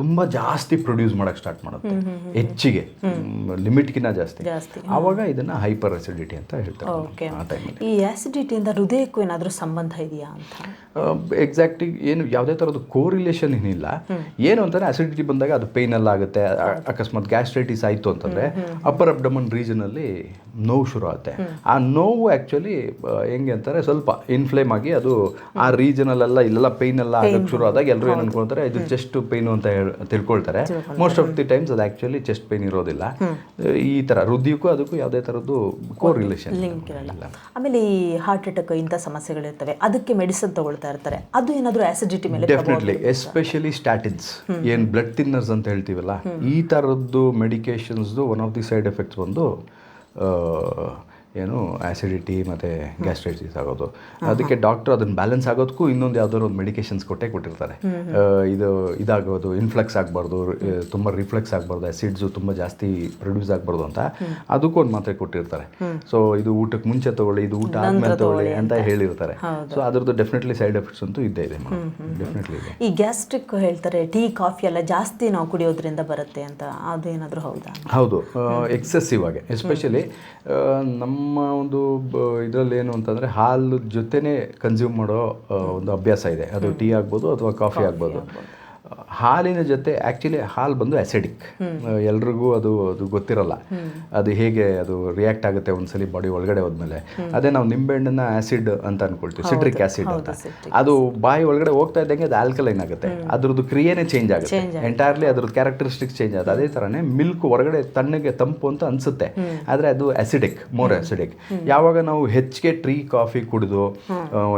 ತುಂಬ ಜಾಸ್ತಿ ಪ್ರೊಡ್ಯೂಸ್ ಮಾಡೋಕ್ಕೆ ಸ್ಟಾರ್ಟ್ ಮಾಡುತ್ತೆ. ಹೆಚ್ಚಿಗೆ. ಲಿಮಿಟ್ಗಿನ್ನ ಜಾಸ್ತಿ. ಜಾಸ್ತಿ. ಆವಾಗ ಇದನ್ನು ಹೈಪರ್ ಆಸಿಡಿಟಿ ಅಂತ ಹೇಳ್ತಾರೆ ಓಕೆ ಆ ಟೈಮಲ್ಲಿ ಈ ಆಸಿಡಿಟಿಯಿಂದ ಹೃದಯಕ್ಕೂ ಏನಾದರೂ ಸಂಬಂಧ ಇದೆಯಾ ಅಂತ? ಎಕ್ಸಾಕ್ಟ್ ಏನು ಯಾವುದೇ ಥರದ್ದು ಕೋರಿಲೇಷನ್ ಏನಿಲ್ಲ. ಏನು ಅಂತಂದರೆ ಅಸಿಡಿಟಿ ಬಂದಾಗ ಅದು ಪೇನ್ ಎಲ್ಲ ಆಗುತ್ತೆ. ಅಕಸ್ಮಾತ್ ಗ್ಯಾಸ್ಟ್ರೈಟಿಸ್ ಆಯಿತು ಅಂತಂದರೆ ಅಪ್ಪರ್ ಅಬ್ಡಮನ್ ರೀಜನಲ್ಲಿ ನೋವು ಶುರು ಆಗುತ್ತೆ. ಆ ನೋವು ಆ್ಯಕ್ಚುಲಿ ಹೆಂಗೆ ಅಂತಾರೆ ಸ್ವಲ್ಪ ಇನ್ಫ್ಲೇಮ್ ಆಗಿ ಅದು ಆ ರೀಜನಲ್ಲೆಲ್ಲ ಇಲ್ಲೆಲ್ಲ ಪೇನ್ ಎಲ್ಲ ಆಗಕ್ಕೆ ಶುರು ಆದಾಗ ಎಲ್ಲರೂ ಏನು ಅನ್ಕೊಳ್ತಾರೆ ಇದು ಜಸ್ಟ್ ಪೈನು ಅಂತ ಹೇಳಿ ತಿಳ್ಕೊಳ್ತಾರೆ. ಮೋಸ್ಟ್ ಆಫ್ ದಿ ಟೈಮ್ಸ್ ಅದು ಆ್ಯಕ್ಚುಲಿ ಚೆಸ್ಟ್ ಪೇನ್ ಇರೋದಿಲ್ಲ. ಈ ಥರ ಹೃದಯಕ್ಕೂ ಅದಕ್ಕೂ ಯಾವುದೇ ಥರದ್ದು ಕೋರಿಲೇಷನ್ ಲಿಂಕ್ ಇರಲ್ಲ. ಆಮೇಲೆ ಈ ಹಾರ್ಟ್ ಅಟ್ಯಾಕ್ ಇಂಥ ಸಮಸ್ಯೆಗಳಿರ್ತವೆ. ಅದಕ್ಕೆ ಮೆಡಿಸಿನ್ ತಗೊಳ್ತಾ ಇರ್ತಾರೆ. ಅದು ಏನಾದರೂ ಆಸಿಡಿಟಿ ಮೇಲೆ ಡೆಫಿನೆಟ್ಲಿ ಎಸ್ಪೆಷಲಿ ಸ್ಟ್ಯಾಟಿನ್ಸ್ ಏನು ಬ್ಲಡ್ ಥಿನ್ನರ್ಸ್ ಅಂತ ಹೇಳ್ತೀವಲ್ಲ ಈ ಥರದ್ದು ಮೆಡಿಕೇಶನ್ಸ್ದು one of the side effects ಆ, ಏನು ಆ್ಯಸಿಡಿಟಿ ಮತ್ತು ಗ್ಯಾಸ್ಟ್ರೈಟಿಸ್ ಆಗೋದು. ಅದಕ್ಕೆ ಡಾಕ್ಟರ್ ಅದನ್ನು ಬ್ಯಾಲೆನ್ಸ್ ಆಗೋದಕ್ಕೂ ಇನ್ನೊಂದು ಯಾವ್ದಾದ್ರು ಒಂದು ಮೆಡಿಕೇಶನ್ಸ್ ಕೊಟ್ಟೇ ಕೊಟ್ಟಿರ್ತಾರೆ. ಇದು ಇದಾಗೋದು ಇನ್ಫ್ಲೆಕ್ಸ್ ಆಗಬಾರ್ದು ತುಂಬ ರಿಫ್ಲೆಕ್ಸ್ ಆಗಬಾರ್ದು ಆ್ಯಸಿಡ್ಸು ತುಂಬ ಜಾಸ್ತಿ ಪ್ರೊಡ್ಯೂಸ್ ಆಗಬಾರ್ದು ಅಂತ ಅದಕ್ಕೂ ಒಂದು ಮಾತ್ರೆ ಕೊಟ್ಟಿರ್ತಾರೆ. ಸೊ ಇದು ಊಟಕ್ಕೆ ಮುಂಚೆ ತಗೊಳ್ಳಿ ಇದು ಊಟ ಆದ್ಮೇಲೆ ತಗೊಳ್ಳಿ ಅಂತ ಹೇಳಿರ್ತಾರೆ. ಸೊ ಅದ್ರದ್ದು ಡೆಫಿನೆಟ್ಲಿ ಸೈಡ್ ಎಫೆಕ್ಟ್ಸ್ ಅಂತೂ ಇದ್ದೇ ಇದೆ ಡೆಫಿನೆಟ್ಲಿ ಇದೆ. ಈ ಗ್ಯಾಸ್ಟ್ರಿಕ್ ಹೇಳ್ತಾರೆ ಟೀ ಕಾಫಿ ಎಲ್ಲ ಜಾಸ್ತಿ ನಾವು ಕುಡಿಯೋದ್ರಿಂದ ಬರುತ್ತೆ ಅಂತ ಅದೇನಾದರೂ ಹೌದಾ? ಹೌದು. ಎಕ್ಸೆಸಿವ್ ಆಗಿ ಎಸ್ಪೆಷಲಿ ನಮ್ಮ ಒಂದು ಇದರಲ್ಲಿ ಏನು ಅಂತಂದರೆ ಹಾಲು ಜೊತೆನೇ ಕನ್ಸ್ಯೂಮ್ ಮಾಡೋ ಒಂದು ಅಭ್ಯಾಸ ಇದೆ. ಅದು ಟೀ ಆಗ್ಬೋದು ಅಥವಾ ಕಾಫಿ ಆಗ್ಬೋದು. ಹಾಲಿನ ಜೊತೆ ಆ್ಯಕ್ಚುಲಿ ಹಾಲು ಬಂದು ಆ್ಯಸಿಡಿಕ್ ಎಲ್ರಿಗೂ ಅದು ಅದು ಗೊತ್ತಿರಲ್ಲ. ಅದು ಹೇಗೆ ಅದು ರಿಯಾಕ್ಟ್ ಆಗುತ್ತೆ ಒಂದ್ಸಲಿ ಬಾಡಿ ಒಳಗಡೆ ಹೋದ್ಮೇಲೆ. ಅದೇ ನಾವು ನಿಂಬೆಹಣ್ಣನ್ನ ಆ್ಯಸಿಡ್ ಅಂತ ಅನ್ಕೊಳ್ತೀವಿ. ಸಿಟ್ರಿಕ್ ಆ್ಯಸಿಡ್ ಅಂತ. ಅದು ಬಾಯಿ ಒಳಗಡೆ ಹೋಗ್ತಾ ಇದ್ದಂಗೆ ಅದು ಆಲ್ಕಲೈನ್ ಆಗುತ್ತೆ. ಅದ್ರದ್ದು ಕ್ರಿಯೆನೇ ಚೇಂಜ್ ಆಗುತ್ತೆ. ಎಂಟೈರ್ಲಿ ಅದ್ರದ್ದು ಕ್ಯಾರೆಕ್ಟರಿಸ್ಟಿಕ್ಸ್ ಚೇಂಜ್ ಆಗುತ್ತೆ. ಅದೇ ಥರನೇ ಮಿಲ್ಕ್ ಹೊರಗಡೆ ತಣ್ಣಗೆ ತಂಪು ಅಂತ ಅನ್ಸುತ್ತೆ. ಆದರೆ ಅದು ಆ್ಯಸಿಡಿಕ್ ಮೋರ್ ಆ್ಯಸಿಡಿಕ್ ಯಾವಾಗ ನಾವು ಹೆಚ್ಚಿಗೆ ಟ್ರೀ ಕಾಫಿ ಕುಡಿದು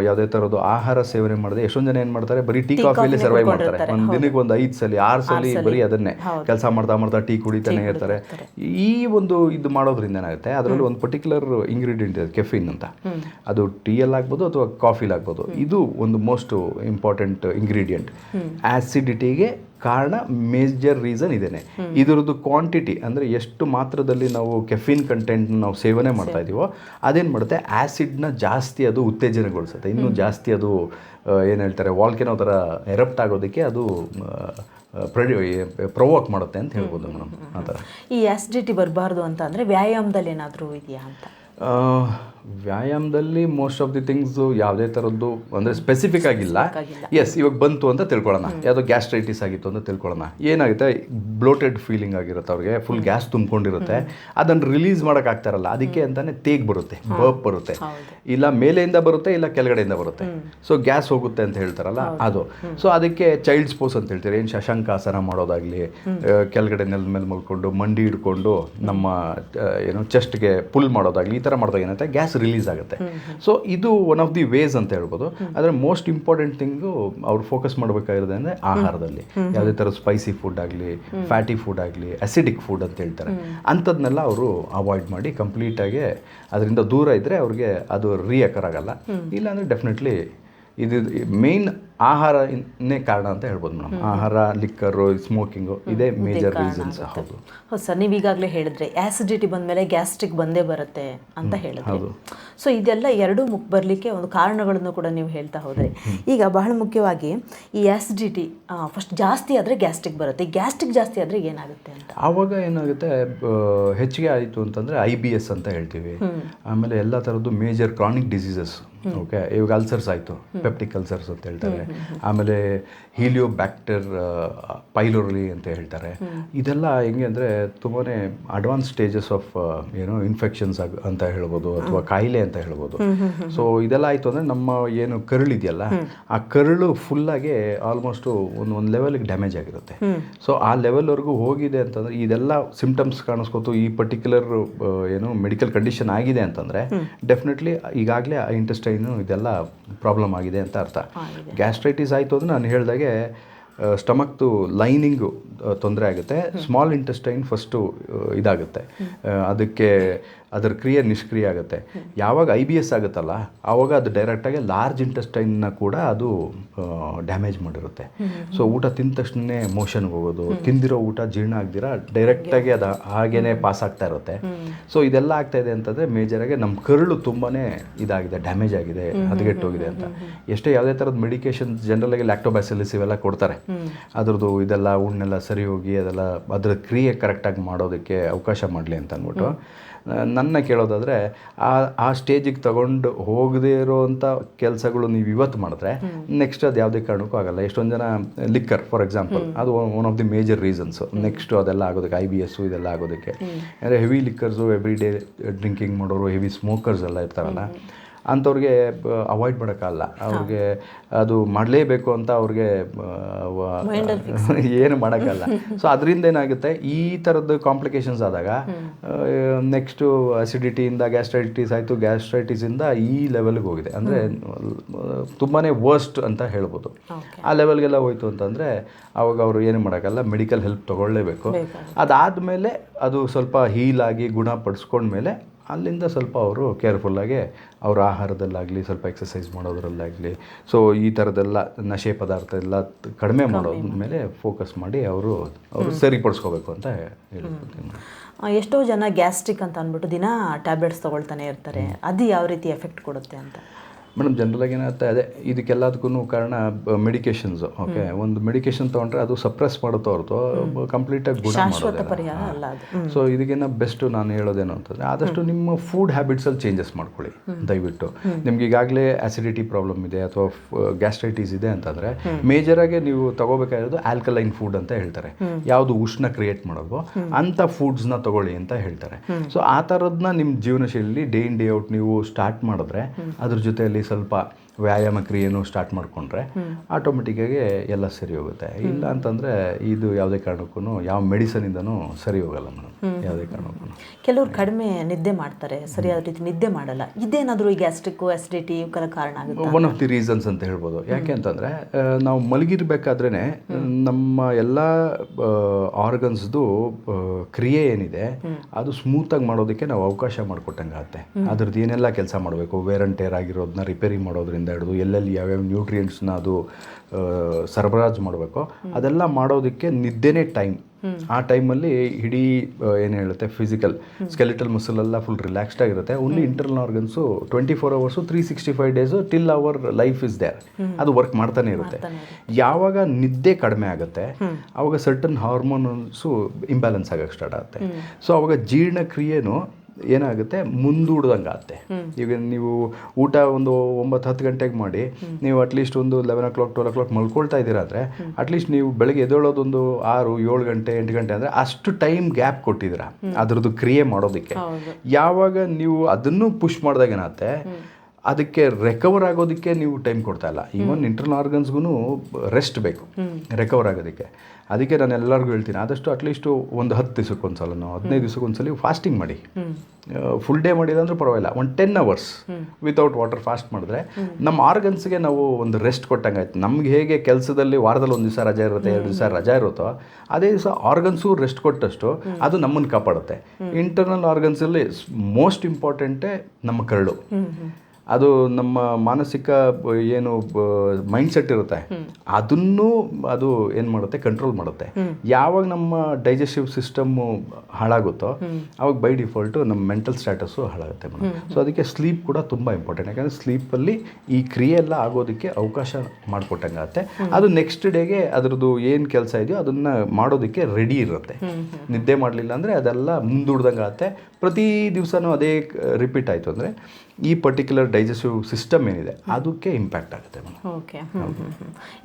ಯಾವುದೇ ಥರದ್ದು ಆಹಾರ ಸೇವನೆ ಮಾಡದೆ ಎಷ್ಟೊಂದು ಜನ ಏನು ಮಾಡ್ತಾರೆ? ಬರೀ ಟೀ ಕಾಫಿಯಲ್ಲಿ ಸರ್ವೈವ್ ಮಾಡ್ತಾರೆ. ಒಂದು ದಿನಕ್ಕೆ ಒಂದು ಐದು ಸಲ ಆರು ಸಲ ಬರೀ ಅದನ್ನೇ. ಕೆಲಸ ಮಾಡ್ತಾ ಮಾಡ್ತಾ ಟೀ ಕುಡಿತಾನೆ ಇರ್ತಾರೆ ಈ ಒಂದು ಇದು ಮಾಡೋದ್ರಿಂದ ಏನಾಗುತ್ತೆ ಅದರಲ್ಲಿ ಒಂದು ಪರ್ಟಿಕ್ಯುಲರ್ ಇಂಗ್ರೀಡಿಯೆಂಟ್ ಇದೆ ಕೆಫಿನ್ ಅಂತ. ಅದು ಟೀಯಲ್ಲಿ ಆಗ್ಬೋದು ಅಥವಾ ಕಾಫಿಲಾಗ್ಬೋದು ಇದು ಒಂದು ಮೋಸ್ಟ್ ಇಂಪಾರ್ಟೆಂಟ್ ಇಂಗ್ರೀಡಿಯೆಂಟ್ ಆಸಿಡಿಟಿಗೆ ಕಾರಣ ಮೇಜರ್ ರೀಸನ್ ಇದೇನೆ. ಇದರದ್ದು ಕ್ವಾಂಟಿಟಿ ಅಂದರೆ ಎಷ್ಟು ಮಾತ್ರದಲ್ಲಿ ನಾವು ಕೆಫಿನ್ ಕಂಟೆಂಟ್ ನಾವು ಸೇವನೆ ಮಾಡ್ತಾ ಇದೀವೋ ಅದೇನು ಮಾಡುತ್ತೆ? ಆ್ಯಸಿಡ್ನ ಜಾಸ್ತಿ ಅದು ಉತ್ತೇಜನಗೊಳಿಸುತ್ತೆ. ಇನ್ನೂ ಜಾಸ್ತಿ ಅದು ಏನು ಹೇಳ್ತಾರೆ ವಾಲ್ಕೆನೋ ಥರ ಎರಪ್ಟ್ ಆಗೋದಕ್ಕೆ ಅದು ಪ್ರೊವೋಕ್ ಮಾಡುತ್ತೆ ಅಂತ ಹೇಳ್ಬೋದು ಮೇಡಮ್. ಆ ಥರ. ಈ ಆ್ಯಸಿಡಿಟಿ ಬರಬಾರ್ದು ಅಂತ ಅಂದರೆ ವ್ಯಾಯಾಮದಲ್ಲಿ ಏನಾದರೂ ಇದೆಯಾ ಅಂತ? ವ್ಯಾಯಾಮದಲ್ಲಿ ಮೋಸ್ಟ್ ಆಫ್ ದಿ ಥಿಂಗ್ಸ್ ಯಾವುದೇ ಥರದ್ದು ಅಂದರೆ ಸ್ಪೆಸಿಫಿಕ್ ಆಗಿಲ್ಲ. ಎಸ್ ಇವಾಗ ಬಂತು ಅಂತ ತಿಳ್ಕೊಳ್ಳೋಣ. ಯಾವುದೋ ಗ್ಯಾಸ್ಟ್ರೈಟಿಸ್ ಆಗಿತ್ತು ಅಂತ ತಿಳ್ಕೊಳ್ಳೋಣ. ಏನಾಗುತ್ತೆ? ಬ್ಲೋಟೆಡ್ ಫೀಲಿಂಗ್ ಆಗಿರುತ್ತೆ ಅವ್ರಿಗೆ ಫುಲ್ ಗ್ಯಾಸ್ ತುಂಬಿಕೊಂಡಿರುತ್ತೆ. ಅದನ್ನು ರಿಲೀಸ್ ಮಾಡೋಕ್ಕಾಗ್ತಾರಲ್ಲ ಅದಕ್ಕೆ ಅಂತಾನೆ ತೇಗ್ ಬರುತ್ತೆ ಬರ್ಪ್ ಬರುತ್ತೆ. ಇಲ್ಲ ಮೇಲೆಯಿಂದ ಬರುತ್ತೆ ಇಲ್ಲ ಕೆಳಗಡೆಯಿಂದ ಬರುತ್ತೆ. ಸೊ ಗ್ಯಾಸ್ ಹೋಗುತ್ತೆ ಅಂತ ಹೇಳ್ತಾರಲ್ಲ ಅದು. ಸೊ ಅದಕ್ಕೆ ಚೈಲ್ಡ್ಸ್ ಪೋಸ್ ಅಂತ ಹೇಳ್ತಾರೆ. ಏನು ಶಶಾಂಕಾಸನ ಮಾಡೋದಾಗ್ಲಿ ಕೆಳಗಡೆ ನೆಲದ ಮೇಲೆ ಮಲ್ಕೊಂಡು ಮಂಡಿ ಹಿಡ್ಕೊಂಡು ನಮ್ಮ ಏನು ಚೆಸ್ಟ್ಗೆ ಪುಲ್ ಮಾಡೋದಾಗಲಿ ಈ ಥರ ಮಾಡಿದಾಗ ಏನಂತ ಗ್ಯಾಸ್ ರಿಲೀಸ್ ಆಗುತ್ತೆ. ಸೊ ಇದು ಒನ್ ಆಫ್ ದಿ ವೇಸ್ ಅಂತ ಹೇಳ್ಬೋದು. ಆದರೆ ಮೋಸ್ಟ್ ಇಂಪಾರ್ಟೆಂಟ್ ಥಿಂಗು ಅವ್ರು ಫೋಕಸ್ ಮಾಡಬೇಕಾಗಿರೋದು ಅಂದರೆ ಆಹಾರದಲ್ಲಿ. ಯಾವುದೇ ಥರ ಸ್ಪೈಸಿ ಫುಡ್ ಆಗಲಿ ಫ್ಯಾಟಿ ಫುಡ್ ಆಗಲಿ ಅಸಿಡಿಕ್ ಫುಡ್ ಅಂತ ಹೇಳ್ತಾರೆ. ಅಂಥದ್ನೆಲ್ಲ ಅವರು ಅವಾಯ್ಡ್ ಮಾಡಿ ಕಂಪ್ಲೀಟಾಗಿ ಅದರಿಂದ ದೂರ ಇದ್ದರೆ ಅವ್ರಿಗೆ ಅದು ರಿಯಕರ್ ಆಗಲ್ಲ. ಇಲ್ಲಾಂದರೆ ಡೆಫಿನೆಟ್ಲಿ ಇದು ಮೇನ್ ಆಹಾರನೇ ಕಾರಣ ಅಂತ ಹೇಳ್ಬೋದು ಮೇಡಮ್. ಆಹಾರ ಲಿಕ್ಕರು ಸ್ಮೋಕಿಂಗು ಇದೇ ಮೇಜರ್ ರೀಸನ್ಸ್ ಹೌದು. ಹೌದು ಸರ್ ನೀವು ಈಗಾಗಲೇ ಹೇಳಿದ್ರೆ ಆಸಿಡಿಟಿ ಬಂದಮೇಲೆ ಗ್ಯಾಸ್ಟ್ರಿಕ್ ಬಂದೇ ಬರುತ್ತೆ ಅಂತ ಹೇಳಿದ್ರಿ. ಸೊ ಇದೆಲ್ಲ ಎರಡೂ ಮುಖ ಬರಲಿಕ್ಕೆ ಒಂದು ಕಾರಣಗಳನ್ನು ಕೂಡ ನೀವು ಹೇಳ್ತಾ ಹೋದರೆ. ಈಗ ಬಹಳ ಮುಖ್ಯವಾಗಿ ಈ ಆ್ಯಸಿಡಿಟಿ ಫಸ್ಟ್ ಜಾಸ್ತಿ ಆದರೆ ಗ್ಯಾಸ್ಟ್ರಿಕ್ ಬರುತ್ತೆ. ಗ್ಯಾಸ್ಟ್ರಿಕ್ ಜಾಸ್ತಿ ಆದರೆ ಏನಾಗುತ್ತೆ ಅಂತ? ಆವಾಗ ಏನಾಗುತ್ತೆ ಹೆಚ್ಚಿಗೆ ಆಯಿತು ಅಂತಂದರೆ ಐ ಬಿ ಎಸ್ ಅಂತ ಹೇಳ್ತೀವಿ. ಆಮೇಲೆ ಎಲ್ಲ ಥರದ್ದು ಮೇಜರ್ ಕ್ರಾನಿಕ್ ಡಿಸೀಸಸ್ ಓಕೆ ಇವಾಗ ಅಲ್ಸರ್ಸ್ ಆಯಿತು ಪೆಪ್ಟಿಕ್ ಅಲ್ಸರ್ಸ್ ಅಂತ ಹೇಳ್ತಾರೆ. ಆಮೇಲೆ ಹೀಲಿಯೋ ಬ್ಯಾಕ್ಟರ್ ಪೈಲೋರಲಿ ಅಂತ ಹೇಳ್ತಾರೆ. ಇದೆಲ್ಲ ಹೆಂಗೆ ಅಂದರೆ ತುಂಬಾ ಅಡ್ವಾನ್ಸ್ ಸ್ಟೇಜಸ್ ಆಫ್ ಏನೋ ಇನ್ಫೆಕ್ಷನ್ಸ್ ಆಗ ಅಂತ ಹೇಳ್ಬೋದು ಅಥವಾ ಕಾಯಿಲೆ ಅಂತ ಹೇಳ್ಬೋದು. ಸೊ ಇದೆಲ್ಲ ಆಯಿತು ಅಂದರೆ ನಮ್ಮ ಏನು ಕರುಳು ಇದೆಯಲ್ಲ ಆ ಕರುಳು ಫುಲ್ಲಾಗಿ ಆಲ್ಮೋಸ್ಟು ಒಂದು ಒಂದು ಲೆವೆಲ್ಗೆ ಡ್ಯಾಮೇಜ್ ಆಗಿರುತ್ತೆ. ಸೊ ಆ ಲೆವೆಲ್ವರೆಗೂ ಹೋಗಿದೆ ಅಂತಂದರೆ ಇದೆಲ್ಲ ಸಿಂಪ್ಟಮ್ಸ್ ಕಾಣಿಸ್ಕೊತು ಈ ಪರ್ಟಿಕ್ಯುಲರ್ ಏನು ಮೆಡಿಕಲ್ ಕಂಡೀಷನ್ ಆಗಿದೆ ಅಂತಂದರೆ ಡೆಫಿನೆಟ್ಲಿ ಈಗಾಗಲೇ ಇಂಟೆಸ್ಟೈನು ಇದೆಲ್ಲ ಪ್ರಾಬ್ಲಮ್ ಆಗಿದೆ ಅಂತ ಅರ್ಥ. ಗ್ಯಾಸ್ಟ್ರೈಟಿಸ್ ಆಯಿತು ಅಂದರೆ ನಾನು ಹೇಳಿದಾಗೆ ಸ್ಟಮಕ್ದು ಲೈನಿಂಗು ತೊಂದರೆ ಆಗುತ್ತೆ. ಸ್ಮಾಲ್ ಇಂಟೆಸ್ಟೈನ್ ಫಸ್ಟು ಇದಾಗುತ್ತೆ. ಅದಕ್ಕೆ ಅದರ ಕ್ರಿಯೆ ನಿಷ್ಕ್ರಿಯ ಆಗುತ್ತೆ. ಯಾವಾಗ ಐ ಬಿ ಎಸ್ ಆಗುತ್ತಲ್ಲ ಆವಾಗ ಅದು ಡೈರೆಕ್ಟಾಗಿ ಲಾರ್ಜ್ ಇಂಟೆಸ್ಟೈನ್ನ ಕೂಡ ಅದು ಡ್ಯಾಮೇಜ್ ಮಾಡಿರುತ್ತೆ. ಸೊ ಊಟ ತಿಂದ ತಕ್ಷಣ ಮೋಷನ್ಗೆ ಹೋಗೋದು ತಿಂದಿರೋ ಊಟ ಜೀರ್ಣ ಆಗ್ದಿರ ಡೈರೆಕ್ಟಾಗಿ ಅದು ಹಾಗೇ ಪಾಸ್ ಆಗ್ತಾ ಇರುತ್ತೆ. ಸೊ ಇದೆಲ್ಲ ಆಗ್ತಾ ಇದೆ ಅಂತಂದರೆ ಮೇಜರಾಗಿ ನಮ್ಮ ಕರುಳು ತುಂಬಾ ಇದಾಗಿದೆ ಡ್ಯಾಮೇಜ್ ಆಗಿದೆ ಹದಗೆಟ್ಟೋಗಿದೆ ಅಂತ. ಎಷ್ಟೇ ಯಾವುದೇ ಥರದ ಮೆಡಿಕೇಶನ್ ಜನರಲಾಗಿ ಲ್ಯಾಕ್ಟೋಬ್ಯಾಸಿಲಿಸ್ ಇವೆಲ್ಲ ಕೊಡ್ತಾರೆ. ಅದ್ರದ್ದು ಇದೆಲ್ಲ ಉಣ್ಣೆಲ್ಲ ಸರಿ ಹೋಗಿ ಅದೆಲ್ಲ ಅದರ ಕ್ರಿಯೆ ಕರೆಕ್ಟಾಗಿ ಮಾಡೋದಕ್ಕೆ ಅವಕಾಶ ಮಾಡಲಿ ಅಂತ ಅಂದ್ಬಿಟ್ಟು. ನನ್ನ ಕೇಳೋದಾದರೆ ಆ ಆ ಸ್ಟೇಜಿಗೆ ತಗೊಂಡು ಹೋಗದೇ ಇರೋವಂಥ ಕೆಲಸಗಳು ನೀವು ಇವತ್ತು ಮಾಡಿದ್ರೆ ನೆಕ್ಸ್ಟ್ ಅದು ಯಾವುದೇ ಕಾರಣಕ್ಕೂ ಆಗಲ್ಲ. ಎಷ್ಟೊಂದು ಜನ ಲಿಕ್ಕರ್ ಫಾರ್ ಎಕ್ಸಾಂಪಲ್ ಅದು one of the major reasons next ಅದೆಲ್ಲ ಆಗೋದಕ್ಕೆ ಐ ಬಿ ಎಸ್ಸು ಇದೆಲ್ಲ ಆಗೋದಕ್ಕೆ. ಅಂದರೆ heavy liquors every day drinking ಮಾಡೋರು ಹೆವಿ ಸ್ಮೋಕರ್ಸ್ ಎಲ್ಲ ಇರ್ತಾರಲ್ಲ ಅಂಥವ್ರಿಗೆ ಅವಾಯ್ಡ್ ಮಾಡೋಕ್ಕಾಗಲ್ಲ. ಅವ್ರಿಗೆ ಅದು ಮಾಡಲೇಬೇಕು ಅಂತ ಅವ್ರಿಗೆ <laughs> ಏನು ಮಾಡೋಕ್ಕಲ್ಲ ಸೊ ಅದರಿಂದ ಏನಾಗುತ್ತೆ? ಈ ಥರದ್ದು ಕಾಂಪ್ಲಿಕೇಶನ್ಸ್ ಆದಾಗ ನೆಕ್ಸ್ಟು ಅಸಿಡಿಟಿಯಿಂದ ಗ್ಯಾಸ್ಟ್ರೈಟಿಸ್ ಆಯಿತು ಗ್ಯಾಸ್ಟ್ರೈಟಿಸಿಂದ ಈ ಲೆವೆಲ್ಗೆ ಹೋಗಿದೆ. ಅಂದರೆ ತುಂಬಾ ವರ್ಸ್ಟ್ ಅಂತ ಹೇಳ್ಬೋದು. ಆ ಲೆವೆಲ್ಗೆಲ್ಲ ಹೋಯ್ತು ಅಂತಂದರೆ ಅವಾಗ ಅವರು ಏನು ಮಾಡೋಕ್ಕಲ್ಲ ಮೆಡಿಕಲ್ ಹೆಲ್ಪ್ ತೊಗೊಳ್ಳೇಬೇಕು. ಅದಾದಮೇಲೆ ಅದು ಸ್ವಲ್ಪ ಹೀಲಾಗಿ ಆಗಿ ಗುಣಪಡಿಸ್ಕೊಂಡ್ಮೇಲೆ ಅಲ್ಲಿಂದ ಸ್ವಲ್ಪ ಅವರು ಕೇರ್ಫುಲ್ಲಾಗಿ ಅವ್ರ ಆಹಾರದಲ್ಲಾಗಲಿ ಸ್ವಲ್ಪ ಎಕ್ಸಸೈಸ್ ಮಾಡೋದ್ರಲ್ಲಾಗಲಿ. ಸೊ ಈ ಥರದ್ದೆಲ್ಲ ನಶೆ ಪದಾರ್ಥ ಎಲ್ಲ ಕಡಿಮೆ ಮಾಡೋದ್ರ ಮೇಲೆ ಫೋಕಸ್ ಮಾಡಿ ಅವರು ಅವರು ಸರಿಪಡಿಸ್ಕೋಬೇಕು ಅಂತ ಹೇಳ್ತೀನಿ ಎಷ್ಟೋ ಜನ ಗ್ಯಾಸ್ಟ್ರಿಕ್ ಅಂತ ಅಂದ್ಬಿಟ್ಟು ದಿನ ಟ್ಯಾಬ್ಲೆಟ್ಸ್ ತೊಗೊಳ್ತಾನೆ ಇರ್ತಾರೆ. ಅದು ಯಾವ ರೀತಿ ಎಫೆಕ್ಟ್ ಕೊಡುತ್ತೆ ಅಂತ? ಮೇಡಮ್ ಜನರಲಾಗಿ ಏನಾಗುತ್ತೆ ಅದೇ ಇದಕ್ಕೆಲ್ಲದಕ್ಕೂ ಕಾರಣ ಮೆಡಿಕೇಷನ್ಸ್ ಓಕೆ ಒಂದು ಮೆಡಿಕೇಶನ್ ತೊಗೊಂಡ್ರೆ ಅದು ಸಪ್ರೆಸ್ ಮಾಡುತ್ತೋ ಹೊರತು ಕಂಪ್ಲೀಟಾಗಿ ಗುಣ ಮಾಡೋದಿಲ್ಲ. ಸೊ ಇದಕ್ಕಿಂತ ಬೆಸ್ಟ್ ನಾನು ಹೇಳೋದೇನು ಅಂತಂದರೆ ಆದಷ್ಟು ನಿಮ್ಮ ಫುಡ್ ಹ್ಯಾಬಿಟ್ಸಲ್ಲಿ ಚೇಂಜಸ್ ಮಾಡ್ಕೊಳ್ಳಿ ದಯವಿಟ್ಟು. ನಿಮ್ಗೆ ಈಗಾಗಲೇ ಆಸಿಡಿಟಿ ಪ್ರಾಬ್ಲಮ್ ಇದೆ ಅಥವಾ ಗ್ಯಾಸ್ಟ್ರೈಟಿಸ್ ಇದೆ ಅಂತಂದರೆ ಮೇಜರಾಗಿ ನೀವು ತಗೋಬೇಕಾಗಿರೋದು ಆಲ್ಕಲೈನ್ ಫುಡ್ ಅಂತ ಹೇಳ್ತಾರೆ. ಯಾವುದು ಉಷ್ಣ ಕ್ರಿಯೇಟ್ ಮಾಡೋದು ಅಂಥ ಫುಡ್ಸ್ನ ತಗೊಳ್ಳಿ ಅಂತ ಹೇಳ್ತಾರೆ. ಸೊ ಆ ಥರದನ್ನ ನಿಮ್ಮ ಜೀವನ ಶೈಲಿ ಡೇ ಇನ್ ಡೇ ಔಟ್ ನೀವು ಸ್ಟಾರ್ಟ್ ಮಾಡಿದ್ರೆ ಅದ್ರ ಜೊತೆಯಲ್ಲಿ ಸ್ವಲ್ಪ ವ್ಯಾಯಾಮ ಕ್ರಿಯೆನೂ ಸ್ಟಾರ್ಟ್ ಮಾಡಿಕೊಂಡ್ರೆ ಆಟೋಮೆಟಿಕ್ಕಾಗಿ ಎಲ್ಲ ಸರಿ ಹೋಗುತ್ತೆ. ಇಲ್ಲ ಅಂತಂದರೆ ಇದು ಯಾವುದೇ ಕಾರಣಕ್ಕೂ ಯಾವ ಮೆಡಿಸನಿಂದನೂ ಸರಿ ಹೋಗಲ್ಲ ಮೇಡಮ್. ಯಾವುದೇ ಕಾರಣಕ್ಕೂ ಕೆಲವರು ಕಡಿಮೆ ನಿದ್ದೆ ಮಾಡ್ತಾರೆ ಸರಿಯಾದ ರೀತಿ ನಿದ್ದೆ ಮಾಡಲ್ಲ. ಇದೇನಾದರೂ ಈ ಗ್ಯಾಸ್ಟ್ರಿಕ್ ಆಸಿಡಿಟಿ ಇವಕ್ಕೆಲ್ಲ ಕಾರಣ ಆಗುತ್ತೆ? ಒನ್ ಆಫ್ ದಿ ರೀಸನ್ಸ್ ಅಂತ ಹೇಳ್ಬೋದು. ಯಾಕೆ ಅಂತಂದರೆ ನಾವು ಮಲಗಿರ್ಬೇಕಾದ್ರೇ ನಮ್ಮ ಎಲ್ಲ ಆರ್ಗನ್ಸ್ದು ಕ್ರಿಯೆ ಏನಿದೆ ಅದು ಸ್ಮೂತಾಗಿ ಮಾಡೋದಕ್ಕೆ ನಾವು ಅವಕಾಶ ಮಾಡಿಕೊಟ್ಟಂಗೆ ಆಗುತ್ತೆ ಅದ್ರದ್ದು ಏನೆಲ್ಲ ಕೆಲಸ ಮಾಡಬೇಕು? ವೇರ್ ಟೇರ್ ಆಗಿರೋದನ್ನ ರಿಪೇರಿ ಮಾಡೋದ್ರಿಂದ ಹಿಡಿದು ಎಲ್ಲೆಲ್ಲಿ ಯಾವ್ಯಾವ ನ್ಯೂಟ್ರಿಯೆಂಟ್ಸ್ನ ಅದು ಸರಬರಾಜು ಮಾಡಬೇಕು ಅದೆಲ್ಲ ಮಾಡೋದಕ್ಕೆ ನಿದ್ದೆನೇ ಟೈಮ್ ಆ ಟೈಮಲ್ಲಿ ಇಡೀ ಏನು ಹೇಳುತ್ತೆ ಫಿಸಿಕಲ್ ಸ್ಕೆಲಿಟಲ್ ಮಸಲ್ ಎಲ್ಲ ಫುಲ್ ರಿಲ್ಯಾಕ್ಸ್ಡ್ ಆಗಿರುತ್ತೆ. Only internal organs twenty four hours three sixty five days till our life is there ಅದು ವರ್ಕ್ ಮಾಡ್ತಾನೆ ಇರುತ್ತೆ. ಯಾವಾಗ ನಿದ್ದೆ ಕಡಿಮೆ ಆಗುತ್ತೆ ಅವಾಗ ಸರ್ಟನ್ ಹಾರ್ಮೋನ್ಸು ಇಂಬ್ಯಾಲೆನ್ಸ್ ಆಗಕ್ಕೆ ಸ್ಟಾರ್ಟ್ ಆಗುತ್ತೆ. ಸೊ ಅವಾಗ ಜೀರ್ಣಕ್ರಿಯೆನೂ ಏನಾಗುತ್ತೆ? ಮುಂದೂಡ್ದಂಗೆ ಆಗುತ್ತೆ ಈಗ ನೀವು ಊಟ ಒಂದು ಒಂಬತ್ತು ಹತ್ತು ಗಂಟೆಗೆ ಮಾಡಿ ನೀವು ಅಟ್ಲೀಸ್ಟ್ ಒಂದು eleven o'clock twelve o'clock ಮಲ್ಕೊಳ್ತಾ ಇದ್ದೀರಾ ಅಂದರೆ ಅಟ್ಲೀಸ್ಟ್ ನೀವು ಬೆಳಗ್ಗೆ ಎದ್ದೇಳೋದೊಂದು ಆರು ಏಳು ಗಂಟೆ ಎಂಟು ಗಂಟೆ ಅಂದರೆ ಅಷ್ಟು ಟೈಮ್ ಗ್ಯಾಪ್ ಕೊಟ್ಟಿದ್ದೀರಾ. ಅದರದ್ದು ಕ್ರಿಯೆ ಮಾಡೋದಕ್ಕೆ. ಯಾವಾಗ ನೀವು ಅದನ್ನು ಪುಷ್ ಮಾಡಿದಾಗ ಏನಾಗುತ್ತೆ? ಅದಕ್ಕೆ ರೆಕವರ್ ಆಗೋದಕ್ಕೆ ನೀವು ಟೈಮ್ ಕೊಡ್ತಾ ಇಲ್ಲ. ಈವನ್ ಇಂಟರ್ನಲ್ ಆರ್ಗನ್ಸ್ಗೂ ರೆಸ್ಟ್ ಬೇಕು. ರೆಕವರ್ ಆಗೋದಕ್ಕೆ. ಅದಕ್ಕೆ ನಾನು ಎಲ್ಲರಿಗೂ ಹೇಳ್ತೀನಿ ಆದಷ್ಟು ಅಟ್ಲೀಸ್ಟು ಒಂದು ಹತ್ತು ದಿವಸಕ್ಕೆ ಒಂದ್ಸಲನೋ ಹದಿನೈದು ದಿವಸಕ್ಕೆ ಒಂದ್ಸಲ ಫಾಸ್ಟಿಂಗ್ ಮಾಡಿ. ಫುಲ್ ಡೇ ಮಾಡಿಲ್ಲ ಅಂದ್ರೆ ಪರವಾಗಿಲ್ಲ. ಒಂದು ten hours without water fast ಮಾಡಿದ್ರೆ ನಮ್ಮ ಆರ್ಗನ್ಸ್ಗೆ ನಾವು ಒಂದು ರೆಸ್ಟ್ ಕೊಟ್ಟಂಗೆ ಆಯ್ತು. ನಮ್ಗೆ ಹೇಗೆ ಕೆಲಸದಲ್ಲಿ ವಾರದಲ್ಲಿ ಒಂದು ದಿವಸ ರಜೆ ಇರುತ್ತೆ ಎರಡು ದಿವಸ ರಜಾ ಇರುತ್ತೋ ಅದೇ ದಿವಸ ಆರ್ಗನ್ಸು ರೆಸ್ಟ್ ಕೊಟ್ಟಷ್ಟು ಅದು ನಮ್ಮನ್ನು ಕಾಪಾಡುತ್ತೆ. ಇಂಟರ್ನಲ್ ಆರ್ಗನ್ಸಲ್ಲಿ ಮೋಸ್ಟ್ ಇಂಪಾರ್ಟೆಂಟೇ ನಮ್ಮ ಕರಳು. ಅದು ನಮ್ಮ ಮಾನಸಿಕ ಏನು ಮೈಂಡ್ ಸೆಟ್ ಇರುತ್ತೆ. ಅದನ್ನು ಅದು ಏನು ಮಾಡುತ್ತೆ? ಕಂಟ್ರೋಲ್ ಮಾಡುತ್ತೆ. ಯಾವಾಗ ನಮ್ಮ ಡೈಜೆಸ್ಟಿವ್ ಸಿಸ್ಟಮ್ಮು ಹಾಳಾಗುತ್ತೋ ಅವಾಗ ಬೈ ಡಿಫಾಲ್ಟು ನಮ್ಮ ಮೆಂಟಲ್ ಸ್ಟ್ಯಾಟಸ್ಸು ಹಾಳಾಗುತ್ತೆ ಮೇಡಮ್. ಸೊ ಅದಕ್ಕೆ ಸ್ಲೀಪ್ ಕೂಡ ತುಂಬ ಇಂಪಾರ್ಟೆಂಟ್ ಯಾಕಂದರೆ ಸ್ಲೀಪಲ್ಲಿ ಈ ಕ್ರಿಯೆ ಎಲ್ಲ ಆಗೋದಕ್ಕೆ ಅವಕಾಶ ಮಾಡಿಕೊಟ್ಟಂಗೆ ಆಗುತ್ತೆ ಅದು ನೆಕ್ಸ್ಟ್ ಡೇಗೆ ಅದ್ರದ್ದು ಏನು ಕೆಲಸ ಇದೆಯೋ ಅದನ್ನು ಮಾಡೋದಕ್ಕೆ ರೆಡಿ ಇರುತ್ತೆ. ನಿದ್ದೆ ಮಾಡಲಿಲ್ಲ ಅಂದರೆ ಅದೆಲ್ಲ ಮುಂದೂಡ್ದಂಗೆ ಆಗುತ್ತೆ ಪ್ರತಿ ದಿವಸನೂ ಅದೇ ರಿಪೀಟ್ ಆಯಿತು ಅಂದರೆ ಈ ಪರ್ಟಿಕ್ಯುಲರ್ ಡೈಜೆಸ್ಟಿವ್ ಸಿಸ್ಟಮ್ ಏನಿದೆ ಅದಕ್ಕೆ ಇಂಪ್ಯಾಕ್ಟ್ ಆಗುತ್ತೆ ಓಕೆ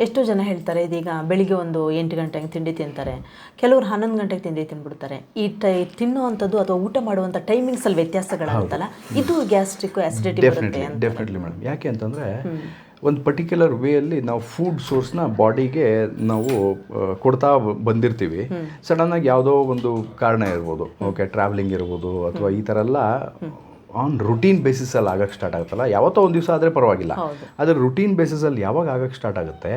ಎಷ್ಟು ಜನ ಹೇಳ್ತಾರೆ ಇದೀಗ ಬೆಳಿಗ್ಗೆ ಒಂದು ಎಂಟು ಗಂಟೆಗೆ ತಿಂಡಿ ತಿಂತಾರೆ ಕೆಲವರು ಹನ್ನೊಂದು ಗಂಟೆಗೆ ತಿಂಡಿ ತಿಂದ್ಬಿಡ್ತಾರೆ ಈ ಟೈ ತಿನ್ನುವಂಥದ್ದು ಅಥವಾ ಊಟ ಮಾಡುವಂಥ ಟೈಮಿಂಗ್ಸಲ್ಲಿ ವ್ಯತ್ಯಾಸಗಳಾಗುತ್ತಲ್ಲ ಇದು ಗ್ಯಾಸ್ಟ್ರಿಕ್ ಆ್ಯಸಿಡಿಟಿ ಡೆಫಿನೆಟ್ಲಿ ಮೇಡಮ್. ಯಾಕೆ ಅಂತಂದರೆ ಒಂದು ಪರ್ಟಿಕ್ಯುಲರ್ ವೇಯಲ್ಲಿ ನಾವು ಫುಡ್ ಸೋರ್ಸ್ನ ಬಾಡಿಗೆ ನಾವು ಕೊಡ್ತಾ ಬಂದಿರ್ತೀವಿ. ಸಡನ್ನಾಗಿ ಯಾವುದೋ ಒಂದು ಕಾರಣ ಇರ್ಬೋದು. ಓಕೆ ಟ್ರಾವೆಲಿಂಗ್ ಇರ್ಬೋದು ಅಥವಾ ಈ ಥರ ಎಲ್ಲ ಆನ್ ರುಟೀನ್ ಬೇಸಿಸಲ್ಲಿ ಆಗಕ್ಕೆ ಸ್ಟಾರ್ಟ್ ಆಗುತ್ತಲ್ಲ? ಯಾವತ್ತೋ ಒಂದು ದಿವಸ ಆದರೆ ಪರವಾಗಿಲ್ಲ. ಆದರೆ ರುಟೀನ್ ಬೇಸಿಸಲ್ಲಿ ಯಾವಾಗ ಆಗಕ್ಕೆ ಸ್ಟಾರ್ಟ್ ಆಗುತ್ತೆ?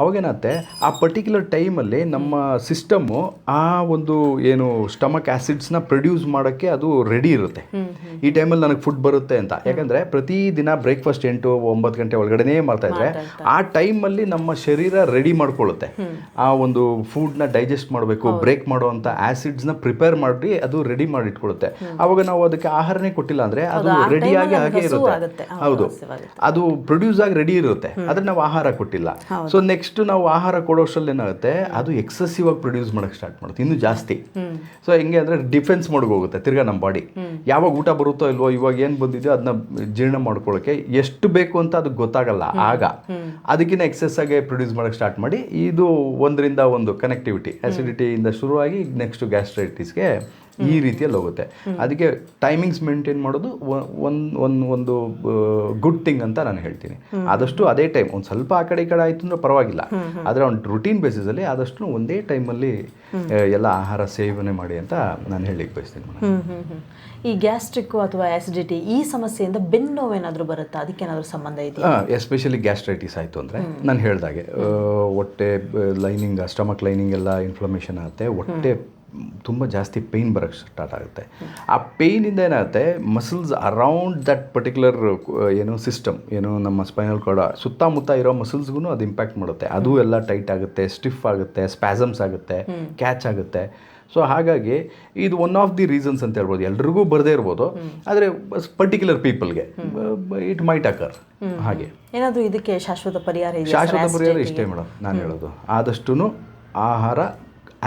ಅವಾಗೇನತ್ತೆ ಆ ಪರ್ಟಿಕ್ಯುಲರ್ ಟೈಮಲ್ಲಿ ನಮ್ಮ ಸಿಸ್ಟಮ್ಮು ಆ ಒಂದು ಏನು ಸ್ಟಮಕ್ ಆ್ಯಸಿಡ್ಸ್ನ ಪ್ರೊಡ್ಯೂಸ್ ಮಾಡೋಕ್ಕೆ ಅದು ರೆಡಿ ಇರುತ್ತೆ. ಈ ಟೈಮಲ್ಲಿ ನನಗೆ ಫುಡ್ ಬರುತ್ತೆ ಅಂತ. ಯಾಕಂದರೆ ಪ್ರತಿದಿನ ಬ್ರೇಕ್ಫಾಸ್ಟ್ ಎಂಟು ಒಂಬತ್ತು ಗಂಟೆ ಒಳಗಡೆನೇ ಮಾಡ್ತಾ ಇದ್ರೆ ಆ ಟೈಮಲ್ಲಿ ನಮ್ಮ ಶರೀರ ರೆಡಿ ಮಾಡ್ಕೊಳ್ಳುತ್ತೆ. ಆ ಒಂದು ಫುಡ್ನ ಡೈಜೆಸ್ಟ್ ಮಾಡಬೇಕು ಬ್ರೇಕ್ ಮಾಡುವಂಥ ಆ್ಯಸಿಡ್ಸ್ನ ಪ್ರಿಪೇರ್ ಮಾಡಿ ಅದು ರೆಡಿ ಮಾಡಿ ಆವಾಗ ನಾವು ಅದಕ್ಕೆ ಆಹಾರನೇ ಕೊಟ್ಟಿಲ್ಲ ಅಂದರೆ ಅದು ರೆಡಿ ರೆಡಿಯಾಗಿ ಹಾಗೆ ಇರುತ್ತೆ. ಹೌದು, ಅದು ಪ್ರೊಡ್ಯೂಸ್ ಆಗಿ ರೆಡಿ ಇರುತ್ತೆ. ಆದ್ರೆ ನಾವು ಆಹಾರ ಕೊಟ್ಟಿಲ್ಲ. ಸೊ ನೆಕ್ಸ್ಟ್ ನಾವು ಆಹಾರ ಕೊಡೋಷ್ಟರಲ್ಲಿ ಏನಾಗುತ್ತೆ? ಅದು ಎಕ್ಸೆಸಿವ್ ಆಗಿ ಪ್ರೊಡ್ಯೂಸ್ ಮಾಡಕ್ಕೆ ಸ್ಟಾರ್ಟ್ ಮಾಡುತ್ತೆ. ಇನ್ನೂ ಜಾಸ್ತಿ. ಸೊ ಹೆಂಗೆ ಅಂದ್ರೆ ಡಿಫೆನ್ಸ್ ಹೋಗುತ್ತೆ ತಿರ್ಗಾ ನಮ್ಮ ಬಾಡಿ ಯಾವಾಗ ಊಟ ಬರುತ್ತೋ ಇಲ್ವೋ ಇವಾಗ ಏನು ಬಂದಿದೆಯೋ ಅದನ್ನ ಜೀರ್ಣ ಮಾಡ್ಕೊಳ್ಳೋಕೆ ಎಷ್ಟು ಬೇಕು ಅಂತ ಅದಕ್ಕೆ ಗೊತ್ತಾಗಲ್ಲ. ಆಗ ಅದಕ್ಕಿಂತ ಎಕ್ಸೆಸ್ ಆಗಿ ಪ್ರೊಡ್ಯೂಸ್ ಮಾಡಕ್ ಸ್ಟಾರ್ಟ್ ಮಾಡಿ ಇದು ಒಂದರಿಂದ ಒಂದು ಕನೆಕ್ಟಿವಿಟಿ ಆಸಿಡಿಟಿಯಿಂದ ಶುರುವಾಗಿ ನೆಕ್ಸ್ಟ್ ಗ್ಯಾಸ್ಟ್ರೈಟಿಸ್ಗೆ ಈ ರೀತಿಯಲ್ಲಿ ಹೋಗುತ್ತೆ. ಅದಕ್ಕೆ ಟೈಮಿಂಗ್ಸ್ ಮೇಂಟೈನ್ ಮಾಡೋದು ಒಂದು ಒಂದು ಒಂದು ಗುಡ್ ಥಿಂಗ್ ಅಂತ ನಾನು ಹೇಳ್ತೀನಿ. ಆದಷ್ಟು ಅದೇ ಟೈಮ್ ಒಂದು ಸ್ವಲ್ಪ ಆ ಕಡೆ ಈ ಕಡೆ ಆಯ್ತು ಅಂದ್ರೆ ಪರವಾಗಿಲ್ಲ. ಆದರೆ ಒಂದು ರುಟೀನ್ ಬೇಸಿಸಲ್ಲಿ ಆದಷ್ಟು ಒಂದೇ ಟೈಮಲ್ಲಿ ಎಲ್ಲ ಆಹಾರ ಸೇವನೆ ಮಾಡಿ ಅಂತ ನಾನು ಹೇಳಿಕ್ಕೆ ಬಯಸ್ತೀನಿ ಈ ಗ್ಯಾಸ್ಟ್ರಿಕ್ ಅಥವಾ ಆಸಿಡಿಟಿ ಈ ಸಮಸ್ಯೆಯಿಂದ ಬೆನ್ನು ನೋವೇನಾದರೂ ಬರುತ್ತಾ? ಅದಕ್ಕೇನಾದರೂ ಸಂಬಂಧ ಇದೆಯಾ? ಎಸ್ಪೆಷಲಿ ಗ್ಯಾಸ್ಟ್ರೈಟಿಸ್ ಆಯಿತು ಅಂದರೆ ನಾನು ಹೇಳ್ದಾಗೆ ಹೊಟ್ಟೆ ಲೈನಿಂಗ್ ಸ್ಟಮಕ್ ಲೈನಿಂಗ್ ಎಲ್ಲ ಇನ್ಫ್ಲಮೇಷನ್ ಆಗುತ್ತೆ. ಹೊಟ್ಟೆ ತುಂಬ ಜಾಸ್ತಿ ಪೇಯ್ನ್ ಬರೋಕ್ಕೆ ಸ್ಟಾರ್ಟ್ ಆಗುತ್ತೆ. ಆ ಪೇಯ್ನಿಂದ ಏನಾಗುತ್ತೆ? ಮಸಲ್ಸ್ ಅರೌಂಡ್ ದಟ್ ಪರ್ಟಿಕ್ಯುಲರ್ ಏನು ಸಿಸ್ಟಮ್ ಏನು ನಮ್ಮ ಸ್ಪೈನಲ್ ಕಾರ್ಡ್ ಸುತ್ತಮುತ್ತ ಇರೋ ಮಸಲ್ಸ್ಗೂ ಅದು ಇಂಪ್ಯಾಕ್ಟ್ ಮಾಡುತ್ತೆ. ಅದು ಎಲ್ಲ ಟೈಟ್ ಆಗುತ್ತೆ ಸ್ಟಿಫ್ ಆಗುತ್ತೆ ಸ್ಪ್ಯಾಸಮ್ಸ್ ಆಗುತ್ತೆ ಕ್ಯಾಚ್ ಆಗುತ್ತೆ. ಸೊ ಹಾಗಾಗಿ ಇದು ಒನ್ ಆಫ್ ದಿ ರೀಸನ್ಸ್ ಅಂತ ಹೇಳ್ಬೋದು. ಎಲ್ರಿಗೂ ಬರದೇ ಇರ್ಬೋದು. ಆದರೆ ಪರ್ಟಿಕ್ಯುಲರ್ ಪೀಪಲ್ಗೆ ಇಟ್ ಮೈಟ್ ಅಕರ್ ಹಾಗೆ. ಏನಾದರೂ ಇದಕ್ಕೆ ಶಾಶ್ವತ ಪರಿಹಾರ ಶಾಶ್ವತ ಪರಿಹಾರ ಇಷ್ಟೇ ಮೇಡಮ್ ನಾನು ಹೇಳೋದು. ಆದಷ್ಟು ಆಹಾರ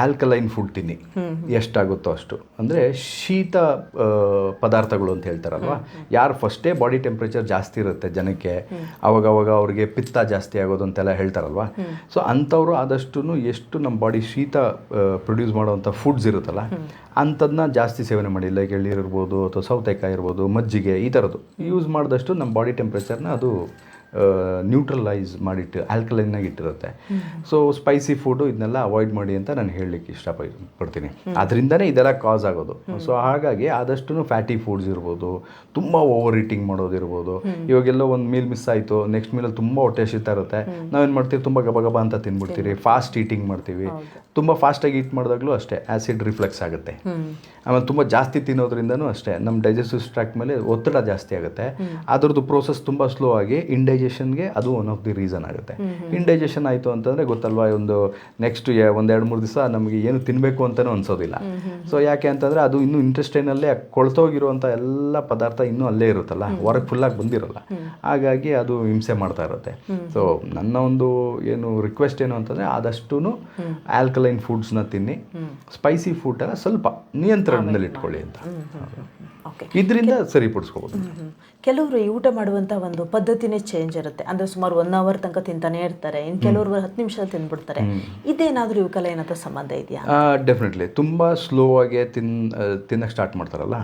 ಆಲ್ಕಲೈನ್ ಫುಡ್ ತಿನ್ನಿ. ಎಷ್ಟಾಗುತ್ತೋ ಅಷ್ಟು. ಅಂದರೆ ಶೀತ ಪದಾರ್ಥಗಳು ಅಂತ ಹೇಳ್ತಾರಲ್ವ? ಯಾರು ಫಸ್ಟೇ ಬಾಡಿ ಟೆಂಪ್ರೇಚರ್ ಜಾಸ್ತಿ ಇರುತ್ತೆ ಜನಕ್ಕೆ. ಅವಾಗ ಅವಾಗ ಅವ್ರಿಗೆ ಪಿತ್ತ ಜಾಸ್ತಿ ಆಗೋದು ಅಂತೆಲ್ಲ ಹೇಳ್ತಾರಲ್ವ? ಸೊ ಅಂಥವ್ರು ಆದಷ್ಟು ಎಷ್ಟು ನಮ್ಮ ಬಾಡಿ ಶೀತ ಪ್ರೊಡ್ಯೂಸ್ ಮಾಡುವಂಥ ಫುಡ್ಸ್ ಇರುತ್ತಲ್ಲ ಅಂಥದನ್ನ ಜಾಸ್ತಿ ಸೇವನೆ ಮಾಡಿ. ಲೈಕ್ ಎಳ್ಳಿರ್ಬೋದು ಅಥವಾ ಸೌತೆಕಾಯಿ ಇರ್ಬೋದು, ಮಜ್ಜಿಗೆ ಈ ಥರದ್ದು ಯೂಸ್ ಮಾಡಿದಷ್ಟು ನಮ್ಮ ಬಾಡಿ ಟೆಂಪ್ರೇಚರ್ನ ಅದು ನ್ಯೂಟ್ರಲೈಸ್ ಮಾಡಿಟ್ಟು ಆಲ್ಕಲೈನಾಗಿ ಇಟ್ಟಿರುತ್ತೆ. ಸೊ ಸ್ಪೈಸಿ ಫುಡ್ಡು ಇದನ್ನೆಲ್ಲ ಅವಾಯ್ಡ್ ಮಾಡಿ ಅಂತ ನಾನು ಹೇಳಲಿಕ್ಕೆ ಇಷ್ಟ ಪಡ್ತೀನಿ ಅದರಿಂದನೇ ಇದೆಲ್ಲ ಕಾಸ್ ಆಗೋದು. ಸೊ ಹಾಗಾಗಿ ಆದಷ್ಟು ಫ್ಯಾಟಿ ಫುಡ್ಸ್ ಇರ್ಬೋದು ತುಂಬ ಓವರ್ ಈಟಿಂಗ್ ಮಾಡೋದಿರ್ಬೋದು ಇವಾಗೆಲ್ಲ ಒಂದು ಮೀಲ್ ಮಿಸ್ ಆಯಿತು ನೆಕ್ಸ್ಟ್ ಮೀಲಲ್ಲಿ ತುಂಬ ಹೊಟ್ಟೆ ಹಸಿತಾ ಇರುತ್ತೆ. ನಾವೇನು ಮಾಡ್ತೀವಿ? ತುಂಬ ಗಬ ಗಬ ಅಂತ ತಿಂದ್ಬಿಡ್ತೀವಿ ಫಾಸ್ಟ್ ಈಟಿಂಗ್ ಮಾಡ್ತೀವಿ. ತುಂಬ ಫಾಸ್ಟಾಗಿ ಈಟ್ ಮಾಡಿದಾಗಲೂ ಅಷ್ಟೇ ಆ್ಯಸಿಡ್ ರಿಫ್ಲೆಕ್ಸ್ ಆಗುತ್ತೆ. ಆಮೇಲೆ ತುಂಬ ಜಾಸ್ತಿ ತಿನ್ನೋದ್ರಿಂದನೂ ಅಷ್ಟೇ ನಮ್ಮ ಡೈಜೆಸ್ಟಿವ್ ಸ್ಟ್ರಾಕ್ ಮೇಲೆ ಒತ್ತಡ ಜಾಸ್ತಿ ಆಗುತ್ತೆ. ಅದರದ್ದು ಪ್ರೋಸೆಸ್ ತುಂಬ ಸ್ಲೋ ಆಗಿ ಇಂಡೈಜೆಷನ್ಗೆ ಅದು ಒನ್ ಆಫ್ ದಿ ರೀಸನ್ ಆಗುತ್ತೆ. ಇಂಡೈಜೆಷನ್ ಆಯಿತು ಅಂತಂದರೆ ಗೊತ್ತಲ್ವಾ ಒಂದು ನೆಕ್ಸ್ಟ್ ಒಂದು ಎರಡು ಮೂರು ದಿವಸ ನಮಗೆ ಏನು ತಿನ್ನಬೇಕು ಅಂತಲೂ ಅನಿಸೋದಿಲ್ಲ. ಸೊ ಯಾಕೆ ಅಂತಂದರೆ ಅದು ಇನ್ನೂ ಇಂಟೆಸ್ಟೈನಲ್ಲೇ ಕೊಳ್ತೋಗಿರುವಂಥ ಎಲ್ಲ ಪದಾರ್ಥ ಇನ್ನೂ ಅಲ್ಲೇ ಇರುತ್ತಲ್ಲ ಹೊರಗೆ ಫುಲ್ಲಾಗಿ ಬಂದಿರಲ್ಲ. ಹಾಗಾಗಿ ಅದು ಹಿಂಸೆ ಮಾಡ್ತಾ ಇರುತ್ತೆ. ಸೊ ನನ್ನ ಒಂದು ಏನು ರಿಕ್ವೆಸ್ಟ್ ಏನು ಅಂತಂದರೆ ಆದಷ್ಟು ಆಲ್ಕಲೈನ್ ಫುಡ್ಸ್ನ ತಿನ್ನಿ. ಸ್ಪೈಸಿ ಫುಡ್ಡನ್ನು ಸ್ವಲ್ಪ ನಿಯಂತ್ರಣದಲ್ಲಿ ಇಟ್ಕೊಳ್ಳಿ ಅಂತ ಇದರಿಂದ ಸರಿಪಡಿಸ್ಕೋಬೋದು ಕೆಲವರು ಈ ಊಟ ಮಾಡುವಂಥ ಒಂದು ಪದ್ಧತಿನೇ ಚೇಂಜ್ ಇರುತ್ತೆ. ಅಂದರೆ ಸುಮಾರು ಒನ್ ಅವರ್ ತನಕ ತಿಂತಾನೆ ಇರ್ತಾರೆ. ಇನ್ನು ಕೆಲವರು ಹತ್ತು ನಿಮಿಷದಲ್ಲಿ ತಿಂದ್ಬಿಡ್ತಾರೆ ಇದೇನಾದರೂ ಇವಕ್ಕೆಲ್ಲ ಏನಾದರೂ ಸಂಬಂಧ ಇದೆಯಾ? ಡೆಫಿನೆಟ್ಲಿ ತುಂಬ ಸ್ಲೋ ಆಗಿ ತಿನ್ ತಿನ್ನಕ್ಕೆ ಸ್ಟಾರ್ಟ್ ಮಾಡ್ತಾರಲ್ಲ?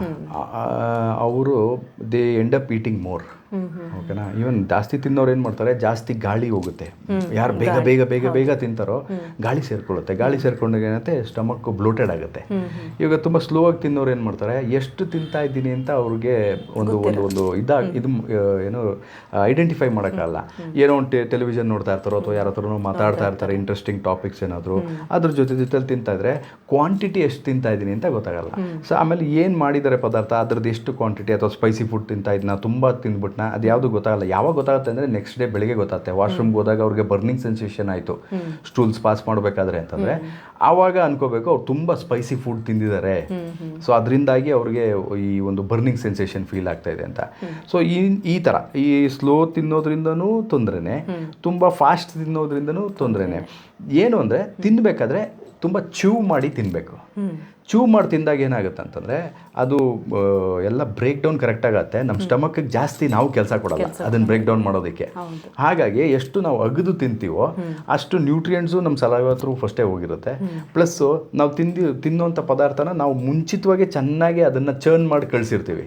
ಅವರು they end up eating more ಓಕೆನಾ? ಈವನ್ ಜಾಸ್ತಿ ತಿನ್ನೋರು ಏನು ಮಾಡ್ತಾರೆ ಜಾಸ್ತಿ ಗಾಳಿ ಹೋಗುತ್ತೆ. ಯಾರು ಬೇಗ ಬೇಗ ಬೇಗ ಬೇಗ ತಿಂತಾರೋ ಗಾಳಿ ಸೇರ್ಕೊಳ್ಳುತ್ತೆ. ಗಾಳಿ ಸೇರ್ಕೊಂಡಾಗ ಏನಂತೆ ಸ್ಟಮಕ್ ಬ್ಲೋಟೆಡ್ ಆಗುತ್ತೆ. ಇವಾಗ ತುಂಬ ಸ್ಲೋ ಆಗಿ ತಿನ್ನೋರು ಏನು ಮಾಡ್ತಾರೆ ಎಷ್ಟು ತಿಂತಾ ಇದ್ದೀನಿ ಅಂತ ಅವ್ರಿಗೆ ಒಂದು ಒಂದು ಒಂದು ಇದಾಗ ಇದು ಏನು ಐಡೆಂಟಿಫೈ ಮಾಡೋಕ್ಕಾಗಲ್ಲ. ಏನೋ ಒಂದು ಟೆಲಿವಿಷನ್ ನೋಡ್ತಾ ಇರ್ತಾರೋ ಅಥವಾ ಯಾರ ಹತ್ರನೂ ಮಾತಾಡ್ತಾ ಇರ್ತಾರೆ ಇಂಟ್ರೆಸ್ಟಿಂಗ್ ಟಾಪಿಕ್ಸ್ ಏನಾದರೂ ಅದ್ರ ಜೊತೆ ಜೊತೆಲಿ ತಿಂತಾ ಇದ್ರೆ ಕ್ವಾಂಟಿಟಿ ಎಷ್ಟು ತಿಂತಾ ಇದ್ದೀನಿ ಅಂತ ಗೊತ್ತಾಗಲ್ಲ. ಸೊ ಆಮೇಲೆ ಏನು ಮಾಡಿದ್ದಾರೆ ಪದಾರ್ಥ ಅದ್ರದ್ದು ಎಷ್ಟು ಕ್ವಾಂಟಿಟಿ ಅಥವಾ ಸ್ಪೈಸಿ ಫುಡ್ ತಿಂತಾ ಇದನ್ನ ತುಂಬ ತಿಂದ್ಬಿಟ್ನ ಅದು ಯಾವುದು ಗೊತ್ತಾಗಲ್ಲ. ಯಾವಾಗ ಗೊತ್ತಾಗುತ್ತೆ ಅಂದರೆ ನೆಕ್ಸ್ಟ್ ಡೇ ಬೆಳಿಗ್ಗೆ ಗೊತ್ತಾಗುತ್ತೆ ವಾಶ್ರೂಮ್ಗೆ ಹೋದಾಗ ಅವ್ರಿಗೆ ಬರ್ನಿಂಗ್ ಸೆನ್ಸೇಷನ್ ಆಯಿತು. ಸ್ಟೂಲ್ಸ್ ಪಾಸ್ ಮಾಡಬೇಕಾದ್ರೆ ಅಂತಂದ್ರೆ ಆವಾಗ ಅನ್ಕೋಬೇಕು ಅವ್ರು ತುಂಬ ಸ್ಪೈಸಿ ಫುಡ್ ತಿಂದಿದ್ದಾರೆ. ಸೊ ಅದರಿಂದಾಗಿ ಅವ್ರಿಗೆ ಈ ಒಂದು ಬರ್ನಿಂಗ್ ಸೆನ್ಸೇಷನ್ ಫೀಲ್ ಆಗ್ತಾ ಇದೆ ಅಂತ. ಸೊ ಈ ಈ ಥರ ಈ ಸ್ಲೋ ತಿನ್ನೋದ್ರಿಂದನೂ ತೊಂದ್ರೆನೆ ತುಂಬ ಫಾಸ್ಟ್ ತಿನ್ನೋದ್ರಿಂದನೂ ತೊಂದ್ರೆನೆ. ಏನು ಅಂದರೆ ತಿನ್ನಬೇಕಾದ್ರೆ ತುಂಬ ಚೂ ಮಾಡಿ ತಿನ್ನಬೇಕು ಚೂ ಮಾಡಿ ತಿಂದಾಗ ಏನಾಗುತ್ತೆ ಅಂತಂದರೆ ಅದು ಎಲ್ಲ ಬ್ರೇಕ್ ಡೌನ್ ಕರೆಕ್ಟ್ ಆಗುತ್ತೆ. ನಮ್ಮ ಸ್ಟಮಕ್ಗೆ ಜಾಸ್ತಿ ನಾವು ಕೆಲಸ ಕೊಡಲ್ಲ. ಅದನ್ನು ಬ್ರೇಕ್ ಡೌನ್ ಮಾಡೋದಕ್ಕೆ. ಹಾಗಾಗಿ ಎಷ್ಟು ನಾವು ಅಗದು ತಿಂತೀವೋ ಅಷ್ಟು ನ್ಯೂಟ್ರಿಯೆಂಟ್ಸು ನಮ್ಮ ಸಲಹೆ ಫಸ್ಟೇ ಹೋಗಿರುತ್ತೆ. ಪ್ಲಸ್ಸು ನಾವು ತಿಂದು ತಿನ್ನುವಂಥ ಪದಾರ್ಥನ ನಾವು ಮುಂಚಿತವಾಗಿ ಚೆನ್ನಾಗಿ ಅದನ್ನು ಚರ್ನ್ ಮಾಡಿ ಕಳಿಸಿರ್ತೀವಿ.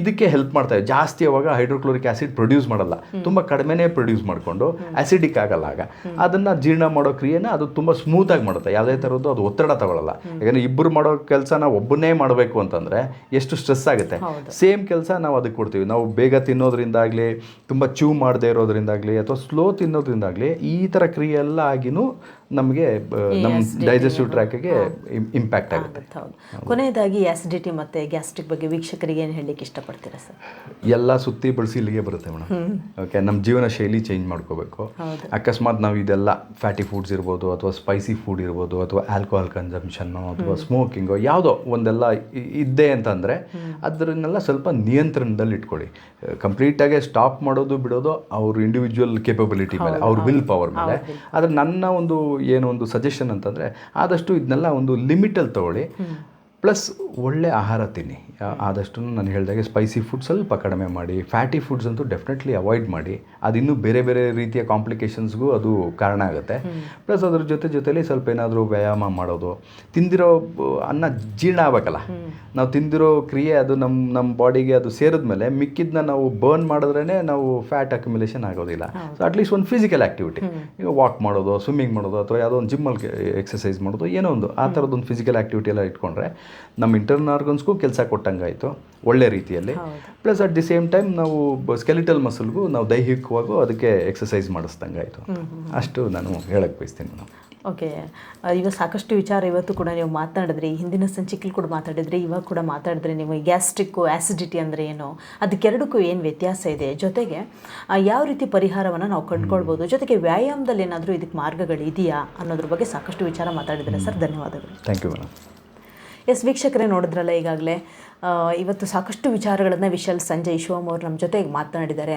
ಇದಕ್ಕೆ ಹೆಲ್ಪ್ ಮಾಡ್ತಾ ಜಾಸ್ತಿ ಅವಾಗ ಹೈಡ್ರೋಕ್ಲೋರಿಕ್ ಆಸಿಡ್ ಪ್ರೊಡ್ಯೂಸ್ ಮಾಡಲ್ಲ. ತುಂಬ ಕಡಿಮೆನೇ ಪ್ರೊಡ್ಯೂಸ್ ಮಾಡಿಕೊಂಡು ಆಸಿಡಿಕ್ ಆಗಲ್ಲ ಆಗ. ಅದನ್ನು ಜೀರ್ಣ ಮಾಡೋ ಕ್ರಿಯೆನ ಅದು ತುಂಬ ಸ್ಮೂತಾಗಿ ಮಾಡುತ್ತೆ. ಯಾವುದೇ ಥರದ್ದು ಅದು ಒತ್ತಡ ತಗೊಳ್ಳಲ್ಲ ಯಾಕಂದರೆ ಇಬ್ಬರು ಮಾಡೋ ಕೆಲಸ ನಾವು ಒಬ್ಬನೇ ಮಾಡಬೇಕು ಅಂತಂದರೆ ಎಷ್ಟು ಸ್ಟ್ರೆಸ್ ಆಗುತ್ತೆ? ಸೇಮ್ ಕೆಲಸ ನಾವು ಅದಕ್ಕೆ ಕೊಡ್ತೀವಿ. ನಾವು ಬೇಗ ತಿನ್ನೋದ್ರಿಂದಾಗಲಿ ತುಂಬ ಚೂ ಮಾಡದೇ ಇರೋದ್ರಿಂದಾಗಲಿ ಅಥವಾ ಸ್ಲೋ ತಿನ್ನೋದ್ರಿಂದಾಗಲಿ ಈ ಥರ ಕ್ರಿಯೆ ಎಲ್ಲ ಆಗಿನೂ ನಮಗೆ ನಮ್ಮ ಡೈಜೆಸ್ಟಿವ್ ಟ್ರ್ಯಾಕಿಗೆ ಇಂಪ್ಯಾಕ್ಟ್ ಆಗುತ್ತೆ. ಕೊನೆಯದಾಗಿ ಆಸಿಡಿಟಿ ಮತ್ತು ಗ್ಯಾಸ್ಟ್ರಿಕ್ ಬಗ್ಗೆ ವೀಕ್ಷಕರಿಗೆ ಏನು ಹೇಳಲಿಕ್ಕೆ ಇಷ್ಟಪಡ್ತೀರಾ ಸರ್? ಎಲ್ಲ ಸುತ್ತಿ ಬಳಸಿ ಇಲ್ಲಿಗೆ ಬರುತ್ತೆ ಮೇಡಮ್. ಓಕೆ ನಮ್ಮ ಜೀವನ ಶೈಲಿ ಚೇಂಜ್ ಮಾಡ್ಕೋಬೇಕು. ಅಕಸ್ಮಾತ್ ನಾವು ಇದೆಲ್ಲ ಫ್ಯಾಟಿ ಫುಡ್ಸ್ ಇರ್ಬೋದು ಅಥವಾ ಸ್ಪೈಸಿ ಫುಡ್ ಇರ್ಬೋದು ಅಥವಾ ಆಲ್ಕೋಹಾಲ್ ಕನ್ಸಂಪ್ಷನ್ನು ಅಥವಾ ಸ್ಮೋಕಿಂಗು ಯಾವುದೋ ಒಂದೆಲ್ಲ ಇದ್ದೆ ಇದ್ದೇ ಅಂತಂದರೆ ಅದನ್ನೆಲ್ಲ ಸ್ವಲ್ಪ ನಿಯಂತ್ರಣದಲ್ಲಿ ಇಟ್ಕೊಳ್ಳಿ. ಕಂಪ್ಲೀಟಾಗಿ ಸ್ಟಾಪ್ ಮಾಡೋದು ಬಿಡೋದು ಅವ್ರ ಇಂಡಿವಿಜುವಲ್ ಕೇಪಬಿಲಿಟಿ ಮೇಲೆ ಅವ್ರ ವಿಲ್ ಪವರ್ ಮೇಲೆ. ಆದರೆ ನನ್ನ ಒಂದು ಏನು ಒಂದು ಸಜೆಷನ್ ಅಂತಂದರೆ ಆದಷ್ಟು ಇದನ್ನೆಲ್ಲ ಒಂದು ಲಿಮಿಟಲ್ಲಿ ತಗೊಳ್ಳಿ. ಪ್ಲಸ್ ಒಳ್ಳೆ ಆಹಾರ ತಿನ್ನಿ. ಆದಷ್ಟು ನಾನು ಹೇಳಿದಾಗೆ ಸ್ಪೈಸಿ ಫುಡ್ ಸ್ವಲ್ಪ ಕಡಿಮೆ ಮಾಡಿ ಫ್ಯಾಟಿ ಫುಡ್ಸ್ ಅಂತೂ ಡೆಫಿನೆಟ್ಲಿ ಅವಾಯ್ಡ್ ಮಾಡಿ. ಅದಿನ್ನೂ ಬೇರೆ ಬೇರೆ ರೀತಿಯ ಕಾಂಪ್ಲಿಕೇಶನ್ಸ್ಗೂ ಅದು ಕಾರಣ ಆಗುತ್ತೆ. ಪ್ಲಸ್ ಅದ್ರ ಜೊತೆ ಜೊತೆಲಿ ಸ್ವಲ್ಪ ಏನಾದರೂ ವ್ಯಾಯಾಮ ಮಾಡೋದು. ತಿಂದಿರೋ ಅನ್ನ ಜೀರ್ಣ ಆಗಬೇಕಲ್ಲ. ನಾವು ತಿಂದಿರೋ ಕ್ರಿಯೆ ಅದು ನಮ್ಮ ನಮ್ಮ ಬಾಡಿಗೆ ಅದು ಸೇರಿದ ಮೇಲೆ ಮಿಕ್ಕಿದ್ನ ನಾವು ಬರ್ನ್ ಮಾಡಿದ್ರೇ ನಾವು ಫ್ಯಾಟ್ ಅಕ್ಯುಮುಲೇಷನ್ ಆಗೋದಿಲ್ಲ. ಸೊ ಅಟ್ಲೀಸ್ಟ್ ಒಂದು ಫಿಸಿಕಲ್ ಆ್ಯಕ್ಟಿವಿಟಿ ಈಗ ವಾಕ್ ಮಾಡೋದು ಸ್ವಿಮ್ಮಿಂಗ್ ಮಾಡೋದು ಅಥವಾ ಯಾವುದೋ ಒಂದು ಜಿಮ್ಮಲ್ಲಿ ಎಕ್ಸಸೈಸ್ ಮಾಡೋದು ಏನೋ ಒಂದು ಆ ಥರದ್ದೊಂದು ಫಿಸಿಕಲ್ ಆ್ಯಕ್ಟಿವಿಟಿ ಎಲ್ಲ ಇಟ್ಕೊಂಡ್ರೆ ನಮ್ಮ ಇಂಟರ್ನಲ್ ಆರ್ಗನ್ಸ್ಗೂ ಕೆಲಸ ಕೊಟ್ಟಂಗಾಯಿತು ಒಳ್ಳೆ ರೀತಿಯಲ್ಲಿ. Plus at the same time ನಾವು ಸ್ಕೆಲಿಟಲ್ ಮಸಲ್ಗೂ ನಾವು ದೈಹಿಕವಾಗೂ ಅದಕ್ಕೆ ಎಕ್ಸಸೈಸ್ ಮಾಡಿಸ್ದಂಗಾಯಿತು. ಅಷ್ಟು ನಾನು ಹೇಳಕ್ಕೆ ಬಯಸ್ತೀನಿ ನಾನು ಓಕೆ ಈಗ ಸಾಕಷ್ಟು ವಿಚಾರ ಇವತ್ತು ಕೂಡ ನೀವು ಮಾತನಾಡಿದ್ರಿ. ಹಿಂದಿನ ಸಂಚಿಕೆಲಿ ಕೂಡ ಮಾತಾಡಿದ್ರಿ ಇವಾಗ ಕೂಡ ಮಾತಾಡಿದ್ರಿ. ನೀವು ಗ್ಯಾಸ್ಟ್ರಿಕ್ಕು ಆ್ಯಸಿಡಿಟಿ ಅಂದರೆ ಏನು? ಅದಕ್ಕೆರಡಕ್ಕೂ ಏನು ವ್ಯತ್ಯಾಸ ಇದೆ? ಜೊತೆಗೆ ಯಾವ ರೀತಿ ಪರಿಹಾರವನ್ನು ನಾವು ಕಂಡುಕೊಳ್ಬೋದು? ಜೊತೆಗೆ ವ್ಯಾಯಾಮದಲ್ಲಿ ಏನಾದರೂ ಇದಕ್ಕೆ ಮಾರ್ಗಗಳಿದೆಯಾ ಅನ್ನೋದ್ರ ಬಗ್ಗೆ ಸಾಕಷ್ಟು ವಿಚಾರ ಮಾತಾಡಿದ್ರೆ. ಸರ್ ಧನ್ಯವಾದಗಳು. ಥ್ಯಾಂಕ್ ಯು ಮೇಡಮ್ ಎಸ್, ವೀಕ್ಷಕರೇ ನೋಡಿದ್ರಲ್ಲ ಈಗಾಗಲೇ ಇವತ್ತು ಸಾಕಷ್ಟು ವಿಚಾರಗಳನ್ನು ವಿಶಾಲ್ ಸಂಜಯ್ ಶಿವಮ್ ಅವರು ನಮ್ಮ ಜೊತೆಗೆ ಮಾತನಾಡಿದ್ದಾರೆ.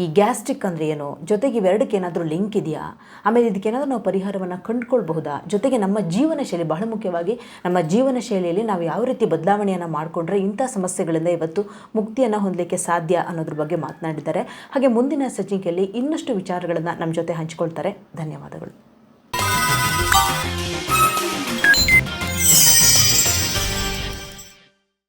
ಈ ಗ್ಯಾಸ್ಟ್ರಿಕ್ ಅಂದರೆ ಏನು? ಜೊತೆಗೆ ಇವೆರಡಕ್ಕೆ ಏನಾದರೂ ಲಿಂಕ್ ಇದೆಯಾ? ಆಮೇಲೆ ಇದಕ್ಕೇನಾದರೂ ನಾವು ಪರಿಹಾರವನ್ನು ಕಂಡುಕೊಳ್ಬಹುದಾ? ಜೊತೆಗೆ ನಮ್ಮ ಜೀವನ ಶೈಲಿ ಬಹಳ ಮುಖ್ಯವಾಗಿ, ನಮ್ಮ ಜೀವನ ಶೈಲಿಯಲ್ಲಿ ನಾವು ಯಾವ ರೀತಿ ಬದಲಾವಣೆಯನ್ನು ಮಾಡಿಕೊಂಡ್ರೆ ಇಂಥ ಸಮಸ್ಯೆಗಳಿಂದ ಇವತ್ತು ಮುಕ್ತಿಯನ್ನು ಹೊಂದಲಿಕ್ಕೆ ಸಾಧ್ಯ ಅನ್ನೋದ್ರ ಬಗ್ಗೆ ಮಾತನಾಡಿದ್ದಾರೆ. ಹಾಗೆ ಮುಂದಿನ ಸಚಿಕೆಯಲ್ಲಿ ಇನ್ನಷ್ಟು ವಿಚಾರಗಳನ್ನು ನಮ್ಮ ಜೊತೆ ಹಂಚಿಕೊಳ್ತಾರೆ. ಧನ್ಯವಾದಗಳು.